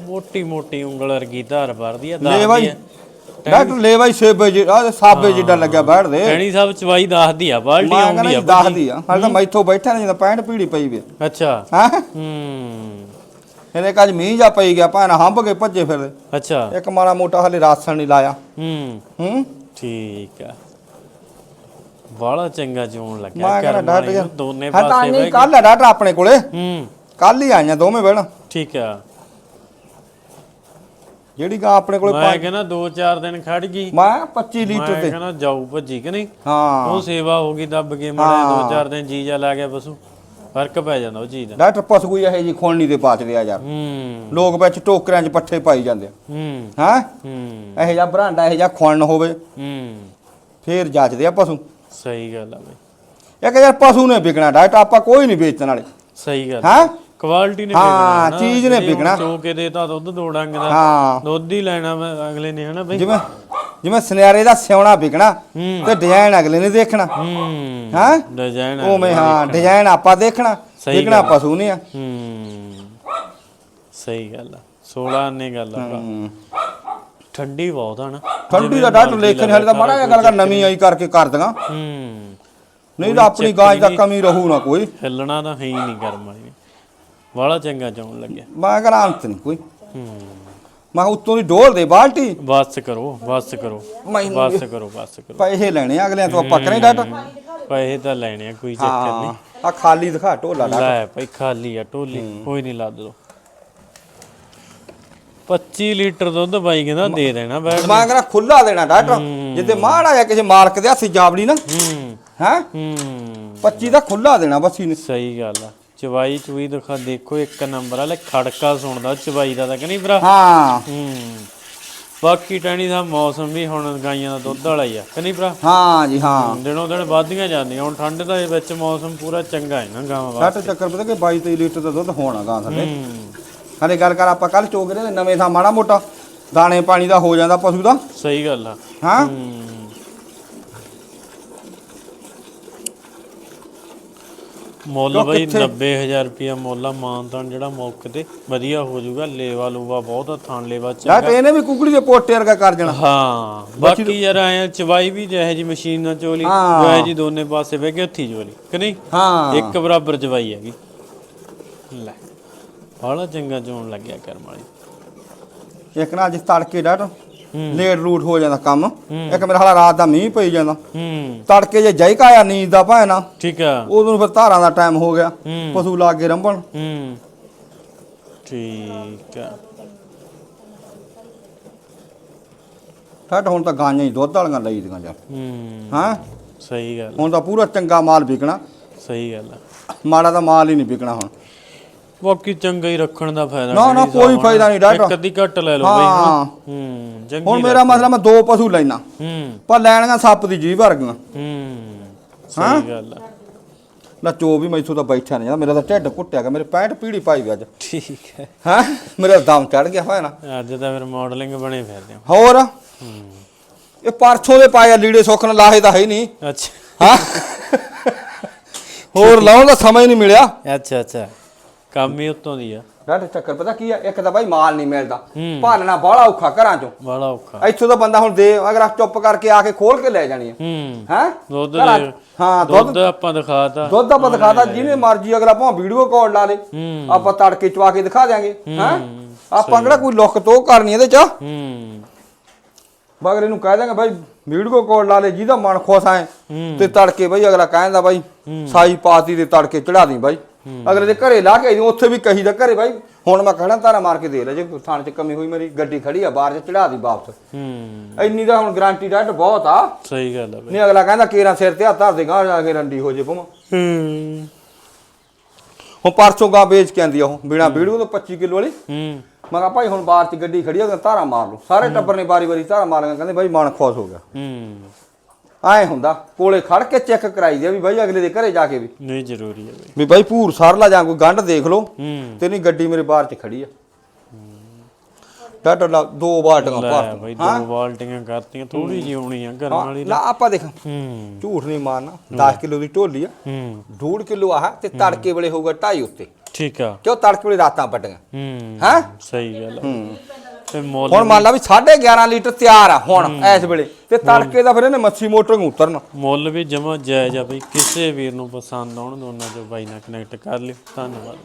ਮੋਟੀ ਮੋਟੀ ਉਂਗਲ ਵਰਗੀ ਧਾਰ ਵਰਦੀ ਆ ਲੈ ਬਾਈ। ਡੱਟ ਲੈ ਬਾਈ ਸੇਬੇ ਜੀ ਆ ਸਾਬੇ ਜਿੱਡਾ ਲੱਗਿਆ ਬੈਠ ਦੇ। ਐਣੀ ਸਾਹਿਬ ਚਵਾਈ ਦੱਸਦੀ ਆ ਬਾਲਟੀ ਆਉਂਦੀ ਆ ਦੱਸਦੀ ਆ। ਹਾਲੇ ਤਾਂ ਮੈਥੋਂ ਬੈਠਾ ਨਹੀਂ ਜਾਂਦਾ ਪੈਂਟ ਪੀੜੀ ਪਈ ਵੀ। ਅੱਛਾ। ਹਾਂ? ਹੂੰ। ਇਹਨੇ ਕੱਜ ਮੀਂਹ ਜਾ ਪਈ ਗਿਆ ਭਾਣ ਹੰਬ ਕੇ ਭੱਜੇ ਫਿਰਦੇ। ਅੱਛਾ। ਇੱਕ ਮਾੜਾ ਮੋਟਾ ਹਲੇ ਰਾਸ਼ਨ ਨਹੀਂ ਲਾਇਆ। ਹੂੰ। ਹੂੰ? ਠੀਕ ਆ। ਬੜਾ ਚੰਗਾ ਜੂਣ ਲੱਗਿਆ ਮੈਂ ਕਹਿੰਦਾ ਕਰਮ ਡੱਟ ਵਾਲੀ ਯਾਰ ਨੂੰ ਦੋਨੇ ਹਾਂ ਪਾਸੇ ਨਹੀਂ ਬਹਿ ਕੱਲ ਆ ਡਾਟ ਆਪਣੇ ਕੋਲੇ। ਹੂੰ। ਕੱਲ ਹੀ ਆਈਆਂ ਦੋਵੇਂ ਬਹਿਣ। ਠੀਕ ਆ। ਜਿਹੜੀ ਗਾ ਆਪਣੇ ਕੋਲੇ ਮੈਂ ਕਹਿੰਦਾ 2-4 ਦਿਨ ਖੜ ਗਈ। ਮੈਂ 25 ਮੈਂ ਲੀਟਰ ਤੇ। ਕਹਿੰਦਾ ਜਾਊ ਭੱਜੀ ਕਿ ਨਹੀਂ? ਹਾਂ। ਉਹ ਸੇਵਾ ਹੋ ਗਈ ਦੱਬ ਕੇ ਮੜਾ 2-4 ਦਿਨ ਜੀਜਾ ਲਾ ਗਿਆ ਪਸ਼ੂ। ਫ਼ਰਕ ਪੈ ਜਾਂਦਾ ਉਹ ਚੀਜ਼ ਦਾ। ਡਾਕਟਰ ਪਸ਼ੂ ਇਹ ਜੀ ਖੋਲਣੀ ਦੇ ਪਾਚ ਰਿਆ ਯਾਰ। ਹੂੰ। ਲੋਕ ਵਿੱਚ ਟੋਕਰਿਆਂ 'ਚ ਪੱਠੇ ਪਾਈ ਜਾਂਦੇ ਹੂੰ। ਹਾਂ? ਹੂੰ। ਇਹੋ ਜਿਹਾ ਬਰਾਂਡਾ ਇਹੋ ਜਿਹਾ ਖੁਣ ਹੋਵੇ। ਹੂੰ। ਫੇਰ ਜੱਜਦੇ ਆ ਪਸ਼ੂ। ਸਹੀ ਗੱਲ ਆ ਬਈ। ਇੱਕ ਯਾਰ ਪਸ਼ੂ ਨੇ ਵਿਕਣਾ ਡਾਕਟਰ ਆਪਾਂ ਕੋਈ ਨਹੀਂ ਵੇਚਣ ਵਾਲੇ। ਸਹੀ ਗੱਲ ਹਾਂ? ਕੁਆਲਿਟੀ ਨੇ ਹਾਂ, ਨਾ। ਚੀਜ਼ ਨੇ ਵਿਕਣਾ। ਚੋ ਕੇ ਦੇਤਾ ਦੁੱਧ ਦੋ ਡੰਗ ਦਾ ਹਾਂ। ਦੁੱਧ ਹੀ ਲੈਣਾ ਮੈਂ ਅਗਲੇ ਨੇ ਹਨਾ ਬਈ? ਜਿਵੇਂ ਜਿਵੇਂ ਸੁਨਿਆਰੇ ਦਾ ਸਿਉਣਾ ਵਿਕਣਾ ਤੇ ਡਿਜ਼ਾਈਨ ਅਗਲੇ ਨੇ ਦੇਖਣਾ। ਹੂੰ। ਹਾਂ? ਡਿਜ਼ਾਈਨ ਉਵੇਂ ਹਾਂ ਡਿਜ਼ਾਈਨ ਆਪਾਂ ਦੇਖਣਾ ਵਿਕਣਾ ਪਸ਼ੂ ਨਹੀਂ ਆ। ਹੂੰ। ਸਹੀ ਗੱਲ ਆ। 16 ਨੇ ਗੱਲ ਆ ਭਰਾ। ਹੂੰ। ਠੰਡੀ ਬਹੁਤ ਆ ਨਾ। ਠੰਡੀ ਦਾ ਡਾਕਟਰ ਲੇਖਣ ਹਾਲੇ ਤਾਂ ਮਾੜਾ ਜਿਹਾ ਗੱਲ ਕਰ ਨਵੀਂ ਆਈ ਕਰਕੇ ਕਰ ਦਗਾ ਹੂੰ। ਨਹੀਂ ਤਾਂ ਆਪਣੀ ਗਾਂ ਦਾ ਕਮੀ ਰਹੂ ਨਾ ਕੋਈ। ਹਿੱਲਣਾ ਤਾਂ ਹੈ ਹੀ ਨਹੀਂ ਕਰਮ ਵਾਲੀ। ਬੜਾ ਚੰਗਾ ਚਾਉਣ ਲੱਗਿਆ। ਮੈਂ ਕਹਿੰਦਾ ਅੰਤ ਨਹੀਂ ਕੋਈ। ਹੂੰ। ਮੈਂ ਕਿਹਾ ਉੱਤੋਂ ਦੀ ਡੋਲ ਦੇ ਬਾਲਟੀ। ਬਸ ਕਰੋ ਬਸ ਕਰੋ। ਬਸ ਕਰੋ ਬਸ ਕਰੋ। ਪੈਸੇ ਲੈਣੇ ਆ ਅਗਲਿਆਂ ਤੋਂ ਆਪਾਂ ਕਰੇ ਡਾਕਟਰ ਪੈਸੇ ਤਾਂ ਲੈਣੇ ਆ ਕੋਈ ਚੱਕਰ ਨਹੀਂ। ਆ ਖਾਲੀ ਦਿਖਾ ਢੋਲਾ ਲੈ। ਭਾਈ ਖਾਲੀ ਆ ਟੋਲੀ ਕੋਈ ਨਹੀਂ ਲੱਦ ਦੋ। 25 ਲੀਟਰ ਦੁੱਧ ਬਾਈ ਕਹਿੰਦਾ ਦੇ ਦੇਣਾ ਬੈਠ ਮੈਂ ਕਹਿੰਦਾ ਖੁੱਲਾ ਦੇਣਾ ਡਾਕਟਰ। ਜਿੱਦੇ ਮਾੜਾ ਜਾਂ ਕਿਸੇ ਮਾਲਕ ਦੇ ਹੱਥੀ ਜਾਵੜੀ ਨਾ। ਹੂੰ। ਹੈ? ਹੂੰ। 25 ਦਾ ਖੁੱਲਾ ਦੇਣਾ ਬਸ ਹੀ ਸਹੀ ਗੱਲ ਆ। ਚਵਾਈ ਚੂਈ ਦਿਖਾ ਦੇਖੋ ਇੱਕ ਨੰਬਰ ਵਾਲੇ ਖੜਕਾ ਸੁਣਦਾ ਚਵਾਈ ਦਾ ਤਾਂ ਕਿ ਨਹੀਂ ਭਰਾ? ਹਾਂ। ਹੂੰ। ਬਾਕੀ ਟੈਣੀ ਦਾ ਮੌਸਮ ਵੀ ਹੁਣ ਗਾਈਆਂ ਦਾ ਦੁੱਧ ਵਾਲਾ ਹੀ ਆ ਕਿ ਨਹੀਂ ਭਰਾ? ਹਾਂ ਜੀ ਹਾਂ। ਦਿਨੋਂ ਦਿਨ ਵੱਧਦੀਆਂ ਜਾਂਦੀਆਂ ਹੁਣ ਠੰਡ ਦਾ ਵਿੱਚ ਮੌਸਮ ਪੂਰਾ ਚੰਗਾ ਹੈ ਨਾ ਗਾਵਾਂ ਵਾਸਤੇ। ਸੱਟ ਚੱਕਰ ਪਤਾ ਕਿ 22 23 ਲੀਟਰ ਦਾ ਦੁੱਧ ਹੋਣਾ ਗਾਂ ਸਾਡੇ। ਹਲੇ ਗੱਲ ਕਰ ਆਪਾਂ ਕੱਲ ਚੋਗ ਰਹੇ ਨਵੇਂ ਥਾਂ ਮਾੜਾ ਮੋਟਾ। ਦਾਣੇ ਪਾਣੀ ਦਾ ਹੋ ਜਾਂਦਾ ਪਸ਼ੂ ਦਾ। ਸਹੀ ਗੱਲ ਆ। ਹਾਂ? ਹੂੰ। ਮੁੱਲ ਕਿਉਂ ਬਈ ਕਿੱਥੇ? 90000 ਰੁਪਿਆ ਮੁੱਲ ਆ ਮਾਨਤਾਨ ਜਿਹੜਾ ਮੌਕੇ ਤੇ ਵਧੀਆ ਹੋ ਜਾਊਗਾ ਲੇਵਾ ਲੂਵਾ ਬਹੁਤ ਆ, ਥਣ ਲੇਵਾ ਚੰਗਾ ਤੇ ਇਹਨੇ ਵੀ ਕੁਕੜੀ ਦੇ ਪੋਟੇ ਵਰਗਾ ਕਰ ਜਾਣਾ ਹਾਂ ਬਾਕੀ ਯਾਰ ਆਇਆ ਚਵਾਈ ਵੀ ਜਿਹੇ ਜੀ ਮਸ਼ੀਨ ਨਾਲ ਚੋਲੀ ਹਾਂ। ਜਿਹੇ ਜੀ ਦੋਨੇ ਪਾਸੇ ਬਹਿ ਕੇ ਹੱਥੀ ਚੋਲੀ ਕਿ ਨਹੀਂ? ਹਾਂ। ਇੱਕ ਬਰਾਬਰ ਚਵਾਈ ਹੈਗੀ। ਲੈ। ਬੜਾ ਚੰਗਾ ਚੋਣ ਲੱਗਿਆ ਕਰਮ ਵਾਲੀ। ਇੱਕ ਨਾ ਜਿਸ ਤੜਕੇ ਡਾਟ। ਲੇਟ ਰੂਟ ਹੋ ਜਾਂਦਾ ਕੰਮ। ਇੱਕ ਮੇਰਾ ਹਾਲਾ ਰਾਤ ਦਾ ਮੀਂਹ ਪਈ ਜਾਂਦਾ। ਤੜਕੇ ਜੇ ਜਾਈ ਕਾਇਆ ਨੀਂਦ ਦਾ ਭਾਣਾ ਠੀਕ ਆ। ਉਦੋਂ ਫਿਰ ਧਾਰਾਂ ਦਾ ਟਾਈਮ ਹੋ ਗਿਆ। ਪਸ਼ੂ ਲਾ ਕੇ ਰੰਭਣ। ਠੀਕ ਆ। ਠੱਟ ਹੁਣ ਤਾਂ ਗਾਂਆਂ ਹੀ ਦੁੱਧ ਵਾਲੀਆਂ ਲਈ ਦੀਆਂ ਜਾ ਹੂੰ। ਹਾਂ? ਸਹੀ ਗੱਲ। ਹੁਣ ਤਾਂ ਪੂਰਾ ਚੰਗਾ ਮਾਲ ਵਿਕਣਾ। ਸਹੀ ਗੱਲ ਆ। ਮਾੜਾ ਦਾ ਮਾਲ ਹੀ ਨਹੀਂ ਵਿਕਣਾ ਹੁਣ। ਬਾਕੀ ਚੰਗਾ ਹੀ ਰੱਖਣ ਦਾ ਫਾਇਦਾ ਨਾ, ਨਾ, ਕੋਈ। ਫਾਇਦਾ ਨਹੀਂ, ਡਾਕਟਰ। ਇੱਕ ਅੱਧੀ ਘੱਟ ਲੈ ਲਓ ਬਈ ਹਾਂ। ਹੂੰ ਚੰਗੀ ਹੁਣ ਮੇਰਾ ਮਸਲਾ ਮੈਂ ਦੋ ਪਸ਼ੂ ਲੈਣਾ ਹੂੰ। ਪਰ ਲੈਣੀਆਂ ਸੱਪ ਦੀ ਜੀਭ ਵਰਗੀਆਂ। ਹੂੰ ਹਾਂ? ਸਹੀ ਗੱਲ ਆ। ਲੈ ਚੋ ਵੀ ਮੈਥੋਂ ਤਾਂ ਬੈਠਾ ਨਹੀਂ ਜਾਂਦਾ ਮੇਰਾ ਤਾਂ ਢਿੱਡ ਘੁੱਟਿਆ ਗਿਆ ਮੇਰੇ ਪੈਂਟ ਪੀੜੀ ਪਾਈ ਵੀ ਅੱਜ। ਠੀਕ ਹੈ। ਹਾਂ? ਮੇਰਾ ਦਮ ਚੜ ਗਿਆ ਹੋਇਆ ਨਾ। ਅੱਜ ਤਾਂ ਫਿਰ ਮਾਡਲਿੰਗ ਬਣੇ ਫਿਰਦੇ ਹੋ। ਹੋਰ? ਹੂੰ। ਇਹ ਪਰਸੋਂ ਦੇ ਪਾਇਆ ਲੀੜੇ ਨਾਲ ਲਾਹੇ ਤਾਂ ਹੈ ਹੀ ਨਹੀਂ। ਅੱਛਾ। ਹਾਂ? ਹੋਰ ਲਾਉਣ ਦਾ ਸਮਾਂ ਹੀ ਨਹੀਂ ਮਿਲਿਆ। ਅੱਛਾ ਅੱਛਾ। ਕੰਮ ਹੀ ਉਤੋਂ ਦੀ ਆ। ਡਾਟਾ ਚੱਕਰ ਪਤਾ ਕੀ ਆ? ਇੱਕ ਤਾਂ ਬਾਈ ਮਾਲ ਨਹੀਂ ਮਿਲਦਾ। ਭਾਲਣਾ ਬਾਹਲਾ ਔਖਾ ਘਰਾਂ ਚੋਂ। ਬੜਾ ਔਖਾ। ਇੱਥੋਂ ਦਾ ਬੰਦਾ ਹੁਣ ਦੇ ਅਗਰ ਆ ਚੁੱਪ ਕਰਕੇ ਆ ਕੇ ਖੋਲ ਕੇ ਲੈ ਜਾਣੀ ਹੈ। ਹੂੰ? ਦੁੱਧ ਹਾਂ ਦੁੱਧ ਆਪਾਂ ਦਿਖਾਤਾ। ਦੁੱਧ ਆਪਾਂ ਦਿਖਾਦਾ ਜਿਹਨੇ ਮਰਜ਼ੀ ਅਗਰ ਆਪਾਂ ਵੀਡੀਓ ਕਾਲ ਲਾ ਲੇ ਆਪਾਂ ਤੜਕੇ ਚਵਾ ਕੇ ਦਿਖਾ ਦਿਆਂਗੇ। ਹੈ। ਆਪਾਂ ਕਿਹੜਾ ਕੋਈ ਲੁੱਕ ਤੋ ਕਰਨੀ ਇਹਦੇ ਚ? ਹੂੰ। ਮਗਰ ਇਹਨੂੰ ਕਹਿ ਦਾਂਗੇ ਬਾਈ ਵੀਡੀਓ ਕਾਲ ਲਾ ਲੈ ਜਿਹਦਾ ਮਨ ਖੁਸ਼ ਆਏ ਤੇ ਤੜਕੇ ਬਾਈ ਅਗਲਾ ਕਹਿੰਦਾ ਬਾਈ ਸਾਈ ਪਾਤੀ ਦੇ ਤੜਕੇ ਚੜਾ ਦੀ ਬਾਈ। ਅਗਲੇ ਦੇ ਘਰੇ ਲਾ ਕੇ ਆਈ ਉੱਥੇ ਵੀ ਕਹੀ ਦਾ ਘਰੇ ਬਾਈ ਹੁਣ ਮੈਂ ਕਹਿਣਾ ਤਾਰਾ ਮਾਰ ਕੇ ਦੇ ਲੈ ਜੇ ਥਾਣ ਚ ਕਮੀ ਹੋਈ ਮੇਰੀ ਗੱਡੀ ਖੜੀ ਆ ਬਾਹਰ ਚ ਚੜਾ ਦੀ ਵਾਪਸ। ਹੂੰ। ਇੰਨੀ ਦਾ ਹੁਣ ਗਾਰੰਟੀ ਡਾਟ ਬਹੁਤ ਆ। ਸਹੀ ਗੱਲ ਆ ਬਈ। ਨਹੀਂ ਅਗਲਾ ਕਹਿੰਦਾ ਕੇਰਾਂ ਸਿਰ ਤੇ ਹੱਥ ਧਰ ਦੇ ਗਾਂ ਜਾ ਕੇ ਰੰਡੀ ਹੋ ਜੇ ਪਵਾਂ ਹੂੰ। ਹੁਣ ਪਰਸੋਂ ਗਾਂ ਵੇਚ ਕੇ ਆਂਦੀ ਆ ਉਹ ਬਿਨਾ ਵੀਡੀਓ ਤੋਂ 25 ਕਿਲੋ ਵਾਲੀ। ਹੂੰ। ਮੈਂ ਕਿਹਾ ਭਾਈ ਹੁਣ ਬਾਹਰ ਚ ਗੱਡੀ ਖੜੀ ਹੋ ਧਾਰਾ ਮਾਰ ਲਓ। ਸਾਰੇ ਟੱਬਰ ਨੇ ਵਾਰੀ ਧਾਰਾ ਮਾਰੀਆਂ ਕਹਿੰਦੇ ਬਾਈ ਮਨ ਖੁਸ਼ ਹੋ ਗਿਆ। ਹੂੰ। ਐ ਹੁੰਦਾ ਕੋਲੇ ਖੜ ਕੇ ਚੈੱਕ ਕਰਾਈ ਦੇ ਵੀ ਬਾਈ ਅਗਲੇ ਦੇ ਘਰੇ ਜਾ ਕੇ ਵੀ। ਨਹੀਂ ਜ਼ਰੂਰੀ ਹੈ ਬਈ। ਵੀ ਬਾਈ ਭੂਰ ਸਰਲਾ ਜਾਂ ਕੋਈ ਗੰਢ ਦੇਖ ਲਓ ਹੂੰ। ਤੇ ਨਹੀਂ ਗੱਡੀ ਮੇਰੇ ਬਾਹਰ ਚ ਖੜੀ ਆ। ਡਾਟਾ ਲਾ ਦੋ ਬਾਲਟੀਆਂ ਲੈ ਭਰ ਬਈ ਦੋ ਬਾਲਟੀਆਂ ਕਰਤੀਆਂ ਥੋੜੀ ਜਿਹੀ ਹੋਣੀ ਆ ਘਰ ਹਾਂ, ਵਾਲੀ ਲਾ ਆਪਾਂ ਦੇਖ। ਹੂੰ। ਝੂਠ ਨਹੀਂ ਮਾਰਨਾ 10 ਕਿਲੋ ਦੀ ਢੋਲੀ ਆ। ਹੂੰ। 2.5 ਕਿਲੋ ਆਹ ਤੇ ਤੜਕੇ ਵੇਲੇ ਹੋਊਗਾ 2.5 ਉੱਤੇ। ਠੀਕ ਆ। ਕਿਉਂ ਤੜਕੇ ਵੇਲੇ ਰਾਤਾਂ ਪੱਟੀਆਂ ਹੂੰ। ਹੈਂ? ਸਹੀ ਗੱਲ ਆ। ਹੂੰ। ਮੁੱਲ ਹੁਣ ਮੰਨ ਲਾ ਵੀ 11.5 ਲੀਟਰ ਤਿਆਰ ਆ ਹੁਣ ਇਸ ਵੇਲੇ ਤੇ ਤੜਕੇ ਦਾ ਫਿਰ ਇਹਨੇ ਮੱਛੀ ਮੋਟਰ ਨੂੰ ਉਤਰਨਾ। ਮੁੱਲ ਵੀ ਜਮਾ ਜਾਇਜ਼ ਆ ਬਈ ਕਿਸੇ ਵੀਰ ਨੂੰ ਪਸੰਦ ਆਉਣ ਦੋਨਾਂ ਚੋਂ ਬਾਈ ਨਾਲ ਕਨੈਕਟ ਕਰ ਲਿਓ। ਧੰਨਵਾਦ।